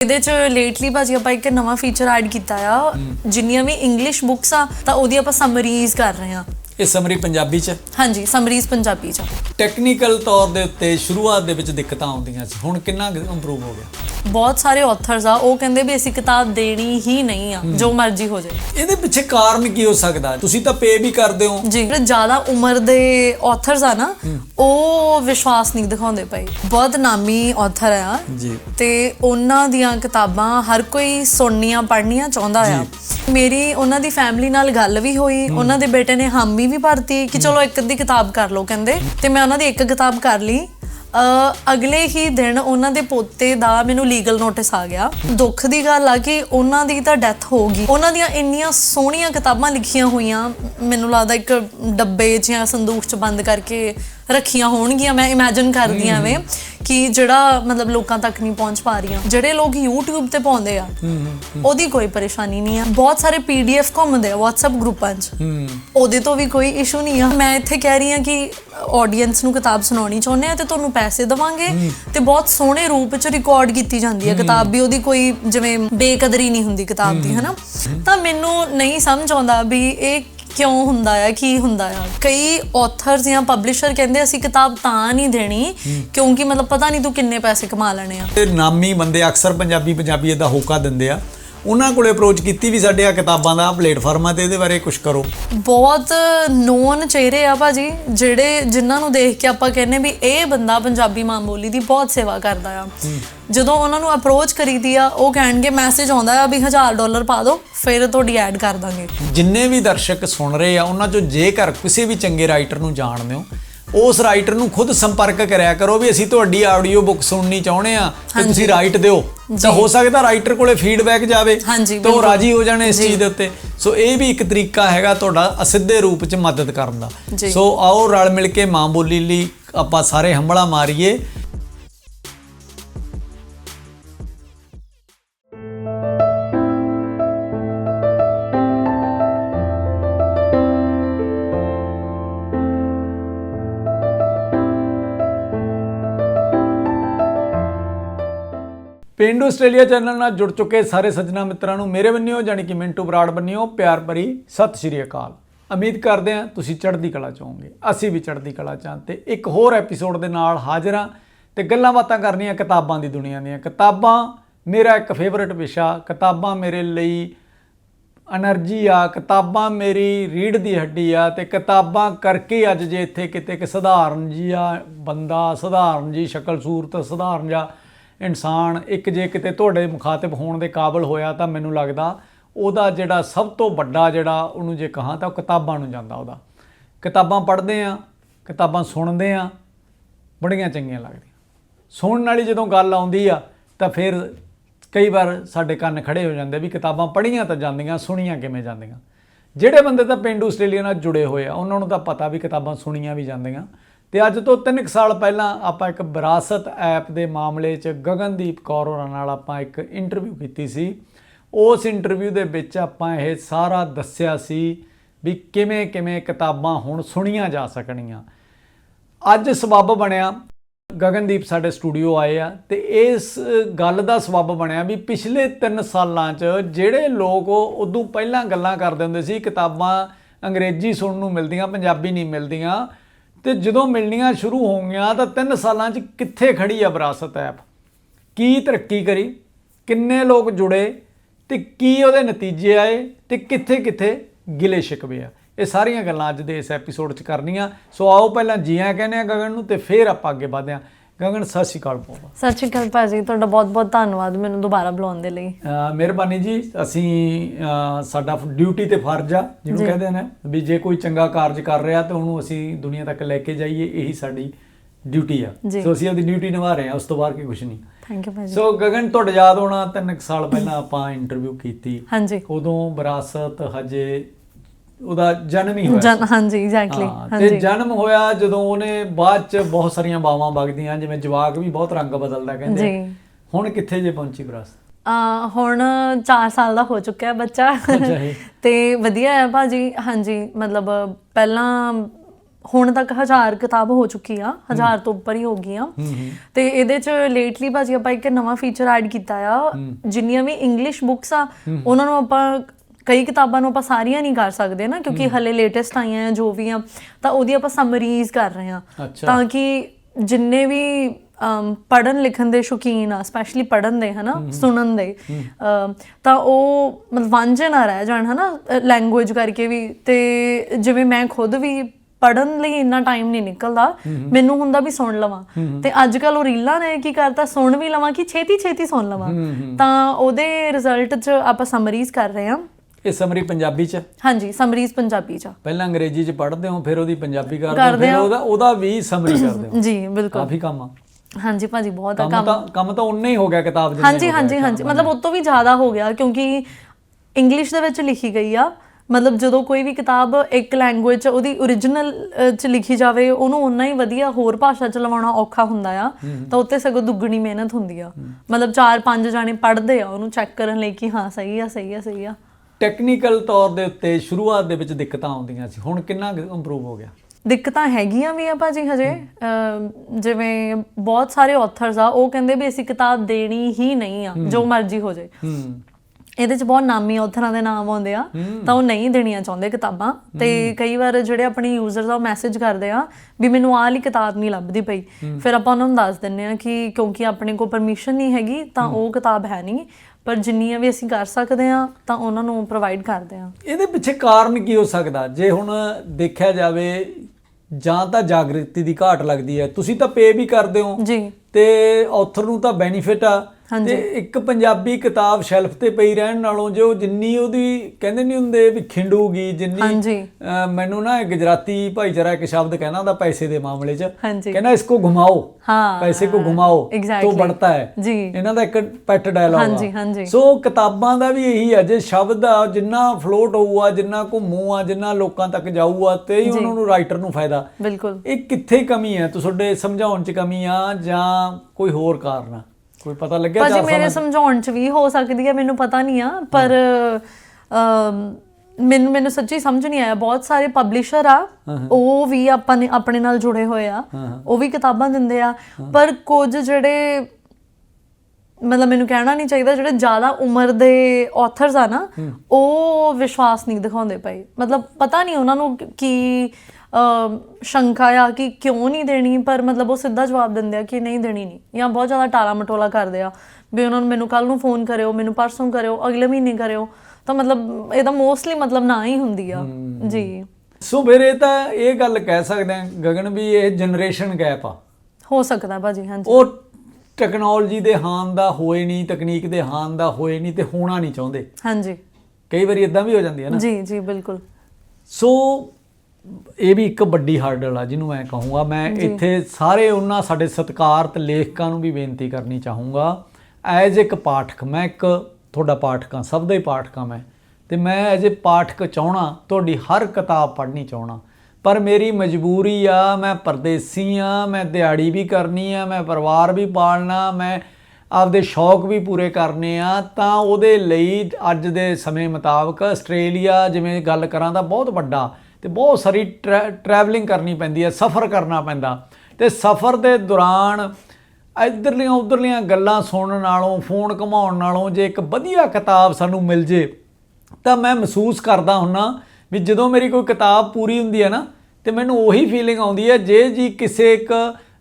ਇਹਦੇ ਚ ਲੇਟਲੀ ਭਾਜੀ ਆਪਾਂ ਇੱਕ ਨਵਾਂ ਫੀਚਰ ਐਡ ਕੀਤਾ ਆ ਜਿੰਨੀਆਂ ਵੀ ਇੰਗਲਿਸ਼ ਬੁੱਕਸ ਆ ਤਾਂ ਉਹਦੀ ਆਪਾਂ ਸਮਰੀਜ਼ ਕਰ ਰਹੇ ਆ ਇਹ ਸਮਰੀ ਪੰਜਾਬੀ ਚ? ਹਾਂਜੀ ਸਮਰੀਜ਼ ਪੰਜਾਬੀ ਚ। ਟੈਕਨੀਕਲ ਤੌਰ ਦੇ ਉੱਤੇ ਸ਼ੁਰੂਆਤ ਦੇ ਵਿੱਚ ਦਿੱਕਤਾਂ ਆਉਂਦੀਆਂ ਸੀ। ਹੁਣ ਕਿੰਨਾ ਇੰਪਰੂਵ ਹੋ ਗਿਆ? ਬਹੁਤ ਸਾਰੇ ਆਥਰਸ ਆ ਉਹ ਕਹਿੰਦੇ ਵੀ ਅਸੀਂ ਕਿਤਾਬ ਦੇਣੀ ਹੀ ਨਹੀਂ ਆ ਜੋ ਮਰਜ਼ੀ ਹੋ ਜਾਏ। ਇਹਦੇ ਪਿੱਛੇ ਕਾਰਨ ਕੀ ਹੋ ਸਕਦਾ? ਤੁਸੀਂ ਤਾਂ ਪੇ ਵੀ ਕਰਦੇ ਹੋ। ਜੀ ਜਿਹੜੇ ਜ਼ਿਆਦਾ ਉਮਰ ਦੇ ਆਥਰਸ ਆ ਨਾ ਉਹ ਵਿਸ਼ਵਾਸ ਨਹੀਂ ਦਿਖਾਉਂਦੇ ਪਏ ਬਹੁਤ ਨਾਮੀ ਆਥਰ ਆ। ਜੀ। ਤੇ ਉਹਨਾਂ ਦੀਆਂ ਕਿਤਾਬਾਂ ਹਰ ਕੋਈ ਸੁਣਨੀਆਂ ਪੜ੍ਹਨੀਆਂ ਚਾਹੁੰਦਾ ਆ। ਮੇਰੀ ਉਹਨਾਂ ਦੀ ਫੈਮਿਲੀ ਨਾਲ ਗੱਲ ਵੀ ਹੋਈ। ਉਹਨਾਂ ਦੇ ਬੇਟੇ ਨੇ ਹਾਮੀ ਵੀ ਭਰਤੀ ਕਿ ਚਲੋ ਇੱਕ ਅੱਧੀ ਕਿਤਾਬ ਕਰ ਲਓ ਕਹਿੰਦੇ ਤੇ ਮੈਂ ਉਹਨਾਂ ਦੀ ਇੱਕ ਕਿਤਾਬ ਕਰ ਲਈ। ਅ ਅਗਲੇ ਹੀ ਦਿਨ ਉਹਨਾਂ ਦੇ ਪੋਤੇ ਦਾ ਮੈਨੂੰ ਲੀਗਲ ਨੋਟਿਸ ਆ ਗਿਆ। ਦੁੱਖ ਦੀ ਗੱਲ ਆ ਕਿ ਉਹਨਾਂ ਦੀ ਤਾਂ ਡੈਥ ਹੋ ਗਈ। ਉਹਨਾਂ ਦੀਆਂ ਇੰਨੀਆਂ ਸੋਹਣੀਆਂ ਕਿਤਾਬਾਂ ਲਿਖੀਆਂ ਹੋਈਆਂ ਮੈਨੂੰ ਲੱਗਦਾ ਇੱਕ ਡੱਬੇ 'ਚ ਜਾਂ ਸੰਦੂਕ 'ਚ ਬੰਦ ਕਰਕੇ ਰੱਖੀਆਂ ਹੋਣਗੀਆਂ ਮੈਂ ਇਮੇਜਿਨ ਕਰਦੀ ਆਂ ਵੇ ਕਿ ਜਿਹੜਾ ਮਤਲਬ ਲੋਕਾਂ ਤੱਕ ਨਹੀਂ ਪਹੁੰਚ ਪਾ ਰਹੀਆਂ ਜਿਹੜੇ ਲੋਕ YouTube ਤੇ ਪਾਉਂਦੇ ਆ ਉਹਦੀ ਕੋਈ ਪਰੇਸ਼ਾਨੀ ਨਹੀਂ ਆ। ਬਹੁਤ ਸਾਰੇ PDF ਘੁੰਮਦੇ ਆ WhatsApp ਗਰੁੱਪਾਂ 'ਚ। ਉਹਦੇ ਤੋਂ ਵੀ ਕੋਈ ਇਸ਼ੂ ਨਹੀਂ ਆ। ਮੈਂ ਇੱਥੇ ਕਹਿ ਰਹੀ ਹਾਂ ਕਿ ਆਡੀਅנס ਨੂੰ ਕਿਤਾਬ ਸੁਣਾਉਣੀ ਚਾਹੁੰਦੇ ਆ ਤੇ ਤੁਹਾਨੂੰ ਪੈਸੇ ਦੇਵਾਂਗੇ ਤੇ ਬਹੁਤ ਸੋਹਣੇ ਰੂਪ 'ਚ ਰਿਕਾਰਡ ਕੀਤੀ ਜਾਂਦੀ ਹੈ। ਕਿਤਾਬ ਵੀ ਉਹਦੀ ਕੋਈ ਜਿਵੇਂ ਬੇਕਦਰੀ ਨਹੀਂ ਹੁੰਦੀ ਕਿਤਾਬ ਦੀ ਹਨਾ? ਤਾਂ ਮੈਨੂੰ ਨਹੀਂ ਸਮਝ ਆਉਂਦਾ ਵੀ ਇਹ ਕਿਉਂ ਹੁੰਦਾ ਆ ਕੀ ਹੁੰਦਾ ਆ? ਕਈ ਆਥਰਸ ਜਾਂ ਪਬਲਿਸ਼ਰ ਕਹਿੰਦੇ ਅਸੀਂ ਕਿਤਾਬ ਤਾਂ ਨਹੀਂ ਦੇਣੀ ਕਿਉਂਕਿ ਮਤਲਬ ਪਤਾ ਨਹੀਂ ਤੂੰ ਕਿੰਨੇ ਪੈਸੇ ਕਮਾ ਲੈਣੇ ਆ। ਤੇ ਨਾਮੀ ਬੰਦੇ ਅਕਸਰ ਪੰਜਾਬੀ ਪੰਜਾਬੀ ਦਾ ਹੋਕਾ ਦਿੰਦੇ ਆ। ਉਹਨਾਂ ਕੋਲੇ ਅਪਰੋਚ ਕੀਤੀ ਵੀ ਸਾਡੇ ਆ ਕਿਤਾਬਾਂ ਦਾ ਪਲੇਟਫਾਰਮਾਂ ਤੇ ਇਹਦੇ ਬਾਰੇ ਕੁਝ ਕਰੋ। ਬਹੁਤ ਨੋਨ ਚਿਹਰੇ ਆ ਭਾਜੀ ਜਿਹੜੇ ਜਿਨ੍ਹਾਂ ਨੂੰ ਦੇਖ ਕੇ ਆਪਾਂ ਕਹਿੰਨੇ ਵੀ ਇਹ ਬੰਦਾ ਪੰਜਾਬੀ ਮਾਂ ਬੋਲੀ ਦੀ ਬਹੁਤ ਸੇਵਾ ਕਰਦਾ ਆ। ਜਦੋਂ ਉਹਨਾਂ ਨੂੰ ਅਪਰੋਚ ਕਰੀਦੀ ਆ ਉਹ ਕਹਿਣਗੇ ਮੈਸੇਜ ਆਉਂਦਾ ਆ ਵੀ 1000 ਡਾਲਰ ਪਾ ਦਿਓ ਫਿਰ ਤੁਹਾਡੀ ਐਡ ਕਰ ਦਾਂਗੇ। ਜਿੰਨੇ ਵੀ ਦਰਸ਼ਕ ਸੁਣ ਰਹੇ ਆ ਉਹਨਾਂ ਚੋਂ ਜੇਕਰ ਕਿਸੇ ਵੀ ਚੰਗੇ ਰਾਈਟਰ ਨੂੰ ਜਾਣਦੇ ਹੋ ਉਸ ਰਾਈਟਰ ਨੂੰ ਖੁਦ ਸੰਪਰਕ ਕਰਿਆ ਕਰੋ ਵੀ ਅਸੀਂ ਤੁਹਾਡੀ ਆਡੀਓ ਬੁੱਕ ਸੁਣਨੀ ਚਾਹੁੰਦੇ ਆ ਤੇ ਤੁਸੀਂ ਰਾਈਟ ਦਿਓ। ਤਾਂ ਹੋ ਸਕਦਾ ਰਾਈਟਰ ਕੋਲੇ ਫੀਡਬੈਕ ਜਾਵੇ ਤਾਂ ਉਹ ਰਾਜੀ ਹੋ ਜਾਣੇ ਇਸ ਚੀਜ਼ ਦੇ ਉੱਤੇ। ਸੋ ਇਹ ਵੀ ਇੱਕ ਤਰੀਕਾ ਹੈਗਾ ਤੁਹਾਡਾ ਅਸਿੱਧੇ ਰੂਪ 'ਚ ਮਦਦ ਕਰਨ ਦਾ। ਸੋ ਆਓ ਰਲ ਮਿਲ ਕੇ ਮਾਂ ਬੋਲੀ ਲਈ ਆਪਾਂ ਸਾਰੇ ਹੰਬਲਾ ਮਾਰੀਏ। ਪਿੰਡ ਆਸਟ੍ਰੇਲੀਆ ਚੈਨਲ ਨਾਲ ਜੁੜ ਚੁੱਕੇ ਸਾਰੇ ਸੱਜਣਾ ਮਿੱਤਰਾਂ ਨੂੰ ਮੇਰੇ ਬੰਨਿਓ ਜਾਨੀ ਕਿ ਮਿੰਟੂ ਬਰਾੜ ਬੰਨਿਓ, ਪਿਆਰ ਭਰੀ ਸਤਿ ਸ਼੍ਰੀ ਅਕਾਲ। ਉਮੀਦ ਕਰਦੇ ਹਾਂ ਤੁਸੀਂ ਚੜ੍ਹਦੀ ਕਲਾ ਚ ਹੋਵੋਗੇ। ਅਸੀਂ ਵੀ ਚੜ੍ਹਦੀ ਕਲਾ ਚ ਹਾਂ ਤੇ ਇੱਕ ਹੋਰ ਐਪੀਸੋਡ ਦੇ ਨਾਲ ਹਾਜ਼ਰ ਹਾਂ ਤੇ ਗੱਲਾਂ ਬਾਤਾਂ ਕਰਨੀਆਂ ਕਿਤਾਬਾਂ ਦੀ ਦੁਨੀਆ ਦੀਆਂ। ਕਿਤਾਬਾਂ ਮੇਰਾ ਇੱਕ ਫੇਵਰਿਟ ਵਿਸ਼ਾ, ਕਿਤਾਬਾਂ ਮੇਰੇ ਲਈ ਐਨਰਜੀ ਆ, ਕਿਤਾਬਾਂ ਮੇਰੀ ਰੀੜ ਦੀ ਹੱਡੀ ਆ ਤੇ ਕਿਤਾਬਾਂ ਕਰਕੇ ਅੱਜ ਜੇ ਇੱਥੇ ਕਿਤੇ ਇੱਕ ਸਧਾਰਨ ਜੀ ਆ ਬੰਦਾ, ਸਧਾਰਨ ਜੀ ਸ਼ਕਲ, ਸੂਰਤ, ਸਧਾਰਨ ਜਾਂ ਇਨਸਾਨ ਇੱਕ ਜੇ ਕਿਤੇ ਤੁਹਾਡੇ ਮੁਖਾਤਿਬ ਹੋਣ ਦੇ ਕਾਬਿਲ ਹੋਇਆ ਤਾਂ ਮੈਨੂੰ ਲੱਗਦਾ ਉਹਦਾ ਜਿਹੜਾ ਸਭ ਤੋਂ ਵੱਡਾ ਜਿਹੜਾ ਉਹਨੂੰ ਜੇ ਕਹਾਂ ਤਾਂ ਉਹ ਕਿਤਾਬਾਂ ਨੂੰ ਜਾਂਦਾ ਉਹਦਾ। ਕਿਤਾਬਾਂ ਪੜ੍ਹਦੇ ਆ ਕਿਤਾਬਾਂ ਸੁਣਦੇ ਆ ਬੜੀਆਂ ਚੰਗੀਆਂ ਲੱਗਦੀਆਂ। ਸੁਣਨ ਵਾਲੀ ਜਦੋਂ ਗੱਲ ਆਉਂਦੀ ਆ ਤਾਂ ਫਿਰ ਕਈ ਵਾਰ ਸਾਡੇ ਕੰਨ ਖੜੇ ਹੋ ਜਾਂਦੇ ਵੀ ਕਿਤਾਬਾਂ ਪੜ੍ਹੀਆਂ ਤਾਂ ਜਾਂਦੀਆਂ, ਸੁਣੀਆਂ ਕਿਵੇਂ ਜਾਂਦੀਆਂ। ਜਿਹੜੇ ਬੰਦੇ ਤਾਂ ਪਿੰਡ ਆਸਟ੍ਰੇਲੀਆ ਨਾਲ ਜੁੜੇ ਹੋਏ ਆ, ਉਹਨਾਂ ਨੂੰ ਤਾਂ ਪਤਾ ਵੀ ਕਿਤਾਬਾਂ ਸੁਣੀਆਂ ਵੀ ਜਾਂਦੀਆਂ। ਤੇ ਅੱਜ ਤੋਂ 3 ਸਾਲ ਪਹਿਲਾਂ ਆਪਾਂ ਇੱਕ ਵਿਰਾਸਤ ਐਪ ਦੇ ਮਾਮਲੇ 'ਚ ਗਗਨਦੀਪ ਕੌਰ ਹੋਰਾਂ ਨਾਲ ਆਪਾਂ ਇੱਕ ਇੰਟਰਵਿਊ ਕੀਤੀ ਸੀ। ਉਸ ਇੰਟਰਵਿਊ ਦੇ ਵਿੱਚ ਆਪਾਂ ਇਹ ਸਾਰਾ ਦੱਸਿਆ ਸੀ ਵੀ ਕਿਵੇਂ ਕਿਵੇਂ ਕਿਤਾਬਾਂ ਹੁਣ ਸੁਣੀਆਂ ਜਾ ਸਕਣੀਆਂ। ਅੱਜ ਸਬੱਬ ਬਣਿਆ, ਗਗਨਦੀਪ ਸਾਡੇ ਸਟੂਡੀਓ ਆਏ ਆ ਤੇ ਇਸ ਗੱਲ ਦਾ ਸਬੱਬ ਬਣਿਆ ਵੀ ਪਿਛਲੇ 3 ਸਾਲਾਂ 'ਚ ਜਿਹੜੇ ਲੋਕ ਉਦੋਂ ਪਹਿਲਾਂ ਗੱਲਾਂ ਕਰਦੇ ਹੁੰਦੇ ਸੀ, ਕਿਤਾਬਾਂ ਅੰਗਰੇਜ਼ੀ ਸੁਣਨ ਨੂੰ ਮਿਲਦੀਆਂ, ਪੰਜਾਬੀ ਨਹੀਂ ਮਿਲਦੀਆਂ ਤੇ ਜਦੋਂ ਮਿਲਣੀਆਂ ਸ਼ੁਰੂ ਹੋ ਗਈਆਂ ਤਾਂ 3 ਸਾਲਾਂ 'ਚ ਕਿੱਥੇ ਖੜੀ ਆ ਵਿਰਾਸਤ ਐਪ? ਕੀ ਤਰੱਕੀ ਕਰੀ? ਕਿੰਨੇ ਲੋਕ ਜੁੜੇ? ਤੇ ਕੀ ਉਹਦੇ ਨਤੀਜੇ ਆਏ? ਤੇ ਕਿੱਥੇ ਕਿੱਥੇ ਗਿਲੇ ਸ਼ਿਕਵੇ ਆ? ਇਹ ਸਾਰੀਆਂ ਗੱਲਾਂ ਅੱਜ ਦੇ ਇਸ ਐਪੀਸੋਡ 'ਚ ਕਰਨੀਆਂ। ਸੋ ਆਓ ਪਹਿਲਾਂ ਜੀਆਂ ਕਹਿੰਦੇ ਆ ਗਗਨ ਨੂੰ ਤੇ ਫਿਰ ਆਪਾਂ ਅੱਗੇ ਵਧਦੇ ਆ ਗਗਨ ਸਤਿ ਸ਼੍ਰੀ ਅਕਾਲ ਬਹੁਤ ਸਤਿ ਸ਼੍ਰੀ ਅਕਾਲ ਭਾਜੀ ਤੁਹਾਡਾ ਬਹੁਤ ਬਹੁਤ ਧੰਨਵਾਦ ਮੈਨੂੰ ਦੁਬਾਰਾ ਬੁਲਾਉਣ ਦੇ ਲਈ। ਮਿਹਰਬਾਨੀ ਜੀ ਅਸੀਂ ਸਾਡਾ ਡਿਊਟੀ ਤੇ ਫਰਜ਼ ਆ ਜਿਹਨੂੰ ਕਹਿੰਦੇ ਨੇ ਵੀ ਜੇ ਕੋਈ ਚੰਗਾ ਕਾਰਜ ਕਰ ਰਿਹਾ ਤਾਂ ਉਹਨੂੰ ਅਸੀਂ ਦੁਨੀਆ ਤੱਕ ਲੈ ਕੇ ਜਾਈਏ ਇਹੀ ਸਾਡੀ ਡਿਊਟੀ ਆ। ਸੋ ਅਸੀਂ ਆਪਣੀ ਡਿਊਟੀ ਨਿਭਾ ਰਹੇ ਹਾਂ ਉਸ ਤੋਂ ਬਾਅਦ ਕੀ ਕੁਝ ਨਹੀਂ। ਥੈਂਕ ਯੂ ਭਾਜੀ ਸੋ ਗਗਨ ਤੁਹਾਡਾ ਯਾਦ ਹੋਣਾ ਤਿੰਨ ਕੁ ਸਾਲ ਪਹਿਲਾਂ ਆਪਾਂ ਇੰਟਰਵਿਊ ਕੀਤੀ। ਹਾਂਜੀ। ਉਦੋਂ ਵਿਰਾਸਤ ਹਜੇ ਉਹਦਾ ਜਨਮ ਹੀ ਹੋਇਆ ਜਨ ਹਾਂਜੀ ਐਗਜ਼ੈਕਟਲੀ ਹਾਂ, ਤੇ ਜਨਮ ਹੋਇਆ ਜਦੋਂ ਉਹਨੇ ਬਾਅਦ ਚ ਬਹੁਤ ਸਾਰੀਆਂ ਬਾਵਾਂ ਵਗਦੀਆਂ ਜਿਵੇਂ ਜਵਾਕ ਵੀ ਬਹੁਤ ਰੰਗ ਬਦਲਦਾ ਕਹਿੰਦੇ ਜੀ। ਹੁਣ ਕਿੱਥੇ ਜੇ ਪਹੁੰਚੀ ਵਿਰਾਸਤ? ਆ ਹੁਣ 4 ਸਾਲ ਦਾ ਹੋ ਚੁੱਕਿਆ ਹੈ ਬੱਚਾ। ਅੱਛਾ ਜੀ। ਤੇ ਵਧੀਆ ਹੈ ਭਾਜੀ ਹਾਂਜੀ ਮਤਲਬ ਪਹਿਲਾਂ ਹੁਣ ਤੱਕ ਹਜ਼ਾਰ ਕਿਤਾਬ ਹੋ ਚੁੱਕੀ ਆ ਹਜ਼ਾਰ ਤੋਂ ਉੱਪਰ ਹੀ ਹੋ ਗਈਆਂ। ਤੇ ਇਹਦੇ ਚ ਲੇਟਲੀ ਭਾਜੀ ਆਪਾਂ ਇੱਕ ਨਵਾਂ ਫੀਚਰ ਐਡ ਕੀਤਾ ਆ ਜਿੰਨੀਆਂ ਵੀ ਇੰਗਲਿਸ਼ ਬੁੱਕਸ ਆ ਉਹਨਾਂ ਨੂੰ ਆਪਾਂ ਕਈ ਕਿਤਾਬਾਂ ਨੂੰ ਆਪਾਂ ਸਾਰੀਆਂ ਨਹੀਂ ਕਰ ਸਕਦੇ ਨਾ ਕਿਉਂਕਿ ਹਲੇ ਲੇਟੈਸਟ ਆਈਆਂ ਆ ਜੋ ਵੀ ਆ ਤਾਂ ਉਹਦੀ ਆਪਾਂ ਸਮਰੀਜ਼ ਕਰ ਰਹੇ ਆ। ਤਾਂ ਕਿ ਜਿੰਨੇ ਵੀ ਪੜਨ ਲਿਖਣ ਦੇ ਸ਼ੌਕੀਨ ਆ ਸਪੈਸ਼ਲੀ ਪੜਨ ਦੇ ਹਨਾ ਸੁਣਨ ਦੇ ਤਾਂ ਉਹ ਮਤਲਬ ਵਾਂਝੇ ਨਾ ਰਹਿ ਜਾਣ ਹਨਾ ਲੈਂਗੁਏਜ ਕਰਕੇ ਵੀ। ਤੇ ਜਿਵੇਂ ਮੈਂ ਖੁਦ ਵੀ ਪੜਨ ਲਈ ਇੰਨਾ ਟਾਈਮ ਨਹੀਂ ਨਿਕਲਦਾ ਮੈਨੂੰ ਹੁੰਦਾ ਵੀ ਸੁਣ ਲਵਾਂ। ਤੇ ਅੱਜ ਕੱਲ ਉਹ ਰੀਲਾਂ ਨੇ ਕੀ ਕਰਤਾ ਸੁਣ ਵੀ ਲਵਾਂ ਕਿ ਛੇਤੀ ਛੇਤੀ ਸੁਣ ਲਵਾਂ। ਤਾਂ ਉਹਦੇ ਰਿਜ਼ਲਟ 'ਚ ਆਪਾਂ ਸਮਰੀਜ਼ ਕਰ ਰਹੇ ਹਾਂ। ਇਹ ਸਮਰੀ ਪੰਜਾਬੀ ਚ? ਹਾਂਜੀ ਸਮਰੀਜ਼ ਪੰਜਾਬੀ 'ਚ ਪਹਿਲਾਂ ਅੰਗਰੇਜ਼ੀ ਚ ਪੜ੍ਹਦੇ ਹੋ ਫਿਰ ਉਹਦੀ ਪੰਜਾਬੀ ਕਰਦੇ ਹੋ। ਫਿਰ। ਉਹਦਾ ਉਹਦਾ ਵੀ ਸਮਰੀ ਕਰਦੇ ਹੋ ਜੀ ਬਿਲਕੁਲ। ਕਾਫੀ ਕੰਮ ਆ। ਹਾਂਜੀ ਭਾਜੀ ਬਹੁਤ ਆ ਕੰਮ ਤਾਂ ਕੰਮ ਤਾਂ ਉਨਾ ਹੀ ਹੋ ਗਿਆ ਕਿਤਾਬ ਜਿੰਨੇ ਹਾਂਜੀ ਹਾਂਜੀ ਹਾਂਜੀ। ਮਤਲਬ ਉਹ ਤੋਂ ਵੀ ਜ਼ਿਆਦਾ ਹੋ ਗਿਆ ਕਿਉਂਕਿ ਇੰਗਲਿਸ਼ ਦੇ ਵਿੱਚ ਲਿਖੀ ਗਈ ਆ। ਮਤਲਬ ਜਦੋਂ ਕੋਈ ਵੀ ਕਿਤਾਬ ਇੱਕ ਲੈਂਗੁਏਜ ਚ ਉਹਦੀ origignal ਚ ਲਿਖੀ ਜਾਵੇ ਉਹਨੂੰ ਉਨਾ ਹੀ ਵਧੀਆ ਹੋਰ ਭਾਸ਼ਾ ਚ ਲਵਾਉਣਾ ਔਖਾ ਹੁੰਦਾ ਆ। ਤਾਂ ਉੱਤੇ ਸਗੋਂ ਦੁੱਗਣੀ ਮਿਹਨਤ ਹੁੰਦੀ ਆ। ਮਤਲਬ ਚਾਰ ਪੰਜ ਜਾਣੇ ਪੜ੍ਹਦੇ ਆ ਉਹਨੂੰ ਚੈੱਕ ਕਰਨ ਲਈ ਕਿ ਹਾਂ ਸਹੀ ਆ ਸਹੀ ਆ ਸਹੀ ਆ। ਟੈਕਨੀਕਲ ਤੌਰ ਦੇ ਉੱਤੇ ਸ਼ੁਰੂਆਤ ਦੇ ਵਿੱਚ ਦਿੱਕਤਾਂ ਆਉਂਦੀਆਂ ਸੀ। ਹੁਣ ਕਿੰਨਾ ਇੰਪਰੂਵ ਹੋ ਗਿਆ? ਦਿੱਕਤਾਂ ਹੈਗੀਆਂ ਵੀ ਆ ਭਾਜੀ ਹਜੇ। ਜਿਵੇਂ ਬਹੁਤ ਸਾਰੇ ਆਥਰਸ ਆ ਉਹ ਕਹਿੰਦੇ ਵੀ ਅਸੀਂ ਕਿਤਾਬ ਦੇਣੀ ਹੀ ਨਹੀਂ ਆ ਜੋ ਮਰਜ਼ੀ ਹੋ ਜਾਏ। ਇਹਦੇ ਚ ਬਹੁਤ ਨਾਮੀ ਆਥਰਾਂ ਦੇ ਨਾਮ ਆਉਂਦੇ ਆ ਤਾਂ ਉਹ ਨਹੀਂ ਦੇਣੀਆਂ ਚਾਹੁੰਦੇ ਕਿਤਾਬਾਂ। ਤੇ ਕਈ ਵਾਰ ਜਿਹੜੇ ਆਪਣੇ ਯੂਜ਼ਰਸ ਆ ਉਹ ਮੈਸੇਜ ਕਰਦੇ ਆ ਵੀ ਮੈਨੂੰ ਆਹ ਵਾਲੀ ਕਿਤਾਬ ਨਹੀਂ ਲੱਭਦੀ ਪਈ। ਫਿਰ ਆਪਾਂ ਉਹਨਾਂ ਨੂੰ ਦੱਸ ਦਿੰਨੇ ਆ ਕਿ ਕਿਉਂਕਿ ਆਪਣੇ ਕੋਲ ਪਰਮਿਸ਼ਨ ਨਹੀਂ ਹੈਗੀ ਤਾਂ ਉਹ ਕਿਤਾਬ ਹੈ ਨਹੀਂ। ਪਰ ਜਿੰਨੀਆਂ ਵੀ ਅਸੀਂ ਕਰ ਸਕਦੇ ਆ ਤਾਂ ਉਹਨਾਂ ਨੂੰ ਪ੍ਰੋਵਾਈਡ ਕਰਦੇ ਆ ਇਹਦੇ ਪਿੱਛੇ ਕਾਰਨ ਕੀ ਹੋ ਸਕਦਾ? ਜੇ ਹੁਣ ਦੇਖਿਆ ਜਾਵੇ ਜਾਂ ਤਾਂ ਜਾਗਰਤੀ ਦੀ ਘਾਟ ਲੱਗਦੀ ਹੈ। ਤੁਸੀਂ ਤਾਂ ਪੇ ਵੀ ਕਰਦੇ ਹੋ। ਜੀ। ਤੇ ਆਥਰ ਨੂੰ ਤਾਂ ਬੈਨੀਫਿਟ ਆ। ਤੇ ਇੱਕ ਪੰਜਾਬੀ ਕਿਤਾਬ ਸ਼ੈਲਫ ਤੇ ਪਈ ਰਹਿਣ ਨਾਲੋਂ ਜੋ ਜਿੰਨੀ ਉਹਦੀ ਕਹਿੰਦੇ ਨਹੀਂ ਹੁੰਦੇ ਵੀ ਖਿੰਡੂਗੀ ਜਿੰਨੀ ਮੈਨੂੰ ਨਾ ਗੁਜਰਾਤੀ ਭਾਈਚਾਰਾ ਇੱਕ ਸ਼ਬਦ ਕਹਿੰਦਾ ਹੁੰਦਾ ਪੈਸੇ ਦੇ ਮਾਮਲੇ 'ਚ। ਕਹਿੰਦਾ ਇਸਕੋ ਘੁਮਾਓ ਹਾਂ। ਪੈਸੇ ਕੋ ਘੁਮਾਓ. ਤੋਂ ਬਣਤਾ ਹੈ। ਇਹਨਾਂ ਦਾ ਇੱਕ ਪੈਟ ਡਾਇਲੌਗ ਹਾਂਜੀ, ਹਾਂਜੀ। ਸੋ ਕਿਤਾਬਾਂ ਦਾ ਵੀ ਇਹੀ ਹੈ ਜੇ ਸ਼ਬਦ ਆ ਜਿੰਨਾ ਫਲੋਟ ਹੋਊਗਾ ਜਿੰਨਾ ਘੁੰਮੂ ਆ ਜਿੰਨਾ ਲੋਕਾਂ ਤੱਕ ਜਾਊਗਾ ਤੇ ਹੀ ਉਹਨਾਂ ਨੂੰ ਰਾਈਟਰ ਨੂੰ ਫਾਇਦਾ। ਬਿਲਕੁਲ। ਇਹ ਕਿੱਥੇ ਕਮੀ ਹੈ? ਤੁਹਾਡੇ ਸਮਝਾਉਣ 'ਚ ਕਮੀ ਆ ਜਾਂ ਕੋਈ ਹੋਰ ਕਾਰਨ ਆ? ਕੋਈ ਪਤਾ ਲੱਗਿਆ ਭਾਜੀ ਮੇਰੇ ਸਮਝਾਉਣ ਚ ਵੀ ਹੋ ਸਕਦੀ ਹੈ ਮੈਨੂੰ ਪਤਾ ਨਹੀਂ ਆ ਪਰ ਮੈਨੂੰ ਮੈਨੂੰ ਸੱਚੀ ਸਮਝ ਨਹੀਂ ਆਇਆ। ਬਹੁਤ ਸਾਰੇ ਪਬਲਿਸ਼ਰ ਆ ਉਹ ਵੀ ਆਪਾਂ ਨੇ ਆਪਣੇ ਨਾਲ ਜੁੜੇ ਹੋਏ ਆ। ਉਹ ਵੀ ਕਿਤਾਬਾਂ ਦਿੰਦੇ ਆ। ਪਰ ਕੁਝ ਜਿਹੜੇ ਮਤਲਬ ਮੈਨੂੰ ਕਹਿਣਾ ਨਹੀਂ ਚਾਹੀਦਾ ਜਿਹੜੇ ਜ਼ਿਆਦਾ ਉਮਰ ਦੇ ਆਥਰਸ ਆ ਨਾ ਉਹ ਵਿਸ਼ਵਾਸ ਨਹੀਂ ਦਿਖਾਉਂਦੇ ਪਏ। ਮਤਲਬ ਪਤਾ ਨਹੀਂ ਉਹਨਾਂ ਨੂੰ ਕੀ ਸ਼ੰਕਾ ਆ ਕਿ ਕਿਉਂ ਨਹੀਂ ਦੇਣੀ? ਪਰ ਮਤਲਬ ਉਹ ਸਿੱਧਾ ਜਵਾਬ ਦਿੰਦੇ ਆ ਕਿ ਨਹੀਂ ਦੇਣੀ ਨਹੀਂ। ਜਾਂ ਬਹੁਤ ਜ਼ਿਆਦਾ ਟਾਲਾ ਮਟੋਲਾ ਕਰਦੇ ਆ ਵੀ ਉਹਨਾਂ ਨੂੰ ਮੈਨੂੰ ਕੱਲ ਨੂੰ ਫੋਨ ਕਰਿਓ ਮੈਨੂੰ ਪਰਸੋਂ ਕਰਿਓ ਅਗਲੇ ਮਹੀਨੇ ਕਰਿਓ। ਤਾਂ ਮਤਲਬ ਇਹਦਾ ਮੋਸਟਲੀ ਮਤਲਬ ਨਾ ਹੀ ਹੁੰਦੀ ਆ। ਜੀ। ਸੋ ਫਿਰ ਇਹ ਤਾਂ ਇਹ ਗੱਲ ਕਹਿ ਸਕਦੇ ਆ ਗਗਨ ਵੀ ਇਹ ਜਨਰੇਸ਼ਨ ਗੈਪ ਆ। ਹੋ ਸਕਦਾ ਭਾਜੀ ਹਾਂਜੀ। ਉਹ ਟੈਕਨੋਲੋਜੀ ਦੇ ਹਾਨ ਦਾ ਹੋਏ ਨਹੀਂ ਤਕਨੀਕ ਦੇ ਹਾਨ ਦਾ ਹੋਏ ਨਹੀਂ ਤੇ ਹੋਣਾ ਨਹੀਂ ਚਾਹੁੰਦੇ। ਹਾਂਜੀ। ਕਈ ਵਾਰੀ ਇਦਾਂ ਵੀ ਹੋ ਜਾਂਦੀ ਹੈ ਨਾ। ਜੀ ਜੀ ਬਿਲਕੁਲ। ਸੋ ਇਹ ਵੀ ਇੱਕ ਵੱਡੀ ਹਰਡਲ ਆ ਜਿਹਨੂੰ ਮੈਂ ਕਹੂੰਗਾ। ਮੈਂ ਇੱਥੇ ਸਾਰੇ ਉਹਨਾਂ ਸਾਡੇ ਸਤਿਕਾਰਤ ਲੇਖਕਾਂ ਨੂੰ ਵੀ ਬੇਨਤੀ ਕਰਨੀ ਚਾਹੂੰਗਾ। ਐਜ਼ ਇੱਕ ਪਾਠਕ ਮੈਂ ਇੱਕ ਤੁਹਾਡਾ ਪਾਠਕ ਸਭ ਦਾ ਹੀ ਪਾਠਕ ਮੈਂ। ਤੇ ਮੈਂ ਐਜ਼ ਅ ਪਾਠਕ ਚਾਹਣਾ ਤੁਹਾਡੀ ਹਰ ਕਿਤਾਬ ਪੜ੍ਹਨੀ ਚਾਹਣਾ ਪਰ ਮੇਰੀ ਮਜਬੂਰੀ ਆ ਮੈਂ ਪਰਦੇਸੀ ਆ ਮੈਂ ਦਿਹਾੜੀ ਵੀ ਕਰਨੀ ਆ ਮੈਂ ਪਰਿਵਾਰ ਵੀ ਪਾਲਣਾ ਮੈਂ ਆਪਦੇ ਸ਼ੌਕ ਵੀ ਪੂਰੇ ਕਰਨੇ ਆ। ਤਾਂ ਉਹਦੇ ਲਈ ਅੱਜ ਦੇ ਸਮੇਂ ਮੁਤਾਬਕ ਆਸਟ੍ਰੇਲੀਆ ਜਿਵੇਂ ਗੱਲ ਕਰਾਂ ਤਾਂ ਬਹੁਤ ਵੱਡਾ ਤੇ ਬਹੁਤ ਸਾਰੀ ਟਰੈਵਲਿੰਗ ਕਰਨੀ ਪੈਂਦੀ ਹੈ, ਸਫ਼ਰ ਕਰਨਾ ਪੈਂਦਾ। ਤੇ ਸਫ਼ਰ ਦੇ ਦੌਰਾਨ ਇਧਰਲੀਆਂ ਉਧਰਲੀਆਂ ਗੱਲਾਂ ਸੁਣਨ ਨਾਲੋਂ, ਫੋਨ ਘਮਾਉਣ ਨਾਲੋਂ ਜੇ ਇੱਕ ਵਧੀਆ ਕਿਤਾਬ ਸਾਨੂੰ ਮਿਲ ਜੇ, ਤਾਂ ਮੈਂ ਮਹਿਸੂਸ ਕਰਦਾ ਹੁੰਨਾ ਵੀ ਜਦੋਂ ਮੇਰੀ ਕੋਈ ਕਿਤਾਬ ਪੂਰੀ ਹੁੰਦੀ ਹੈ ਨਾ, ਤੇ ਮੈਨੂੰ ਉਹੀ ਫੀਲਿੰਗ ਆਉਂਦੀ ਹੈ, ਜੇ ਜੀ ਕਿਸੇ ਇੱਕ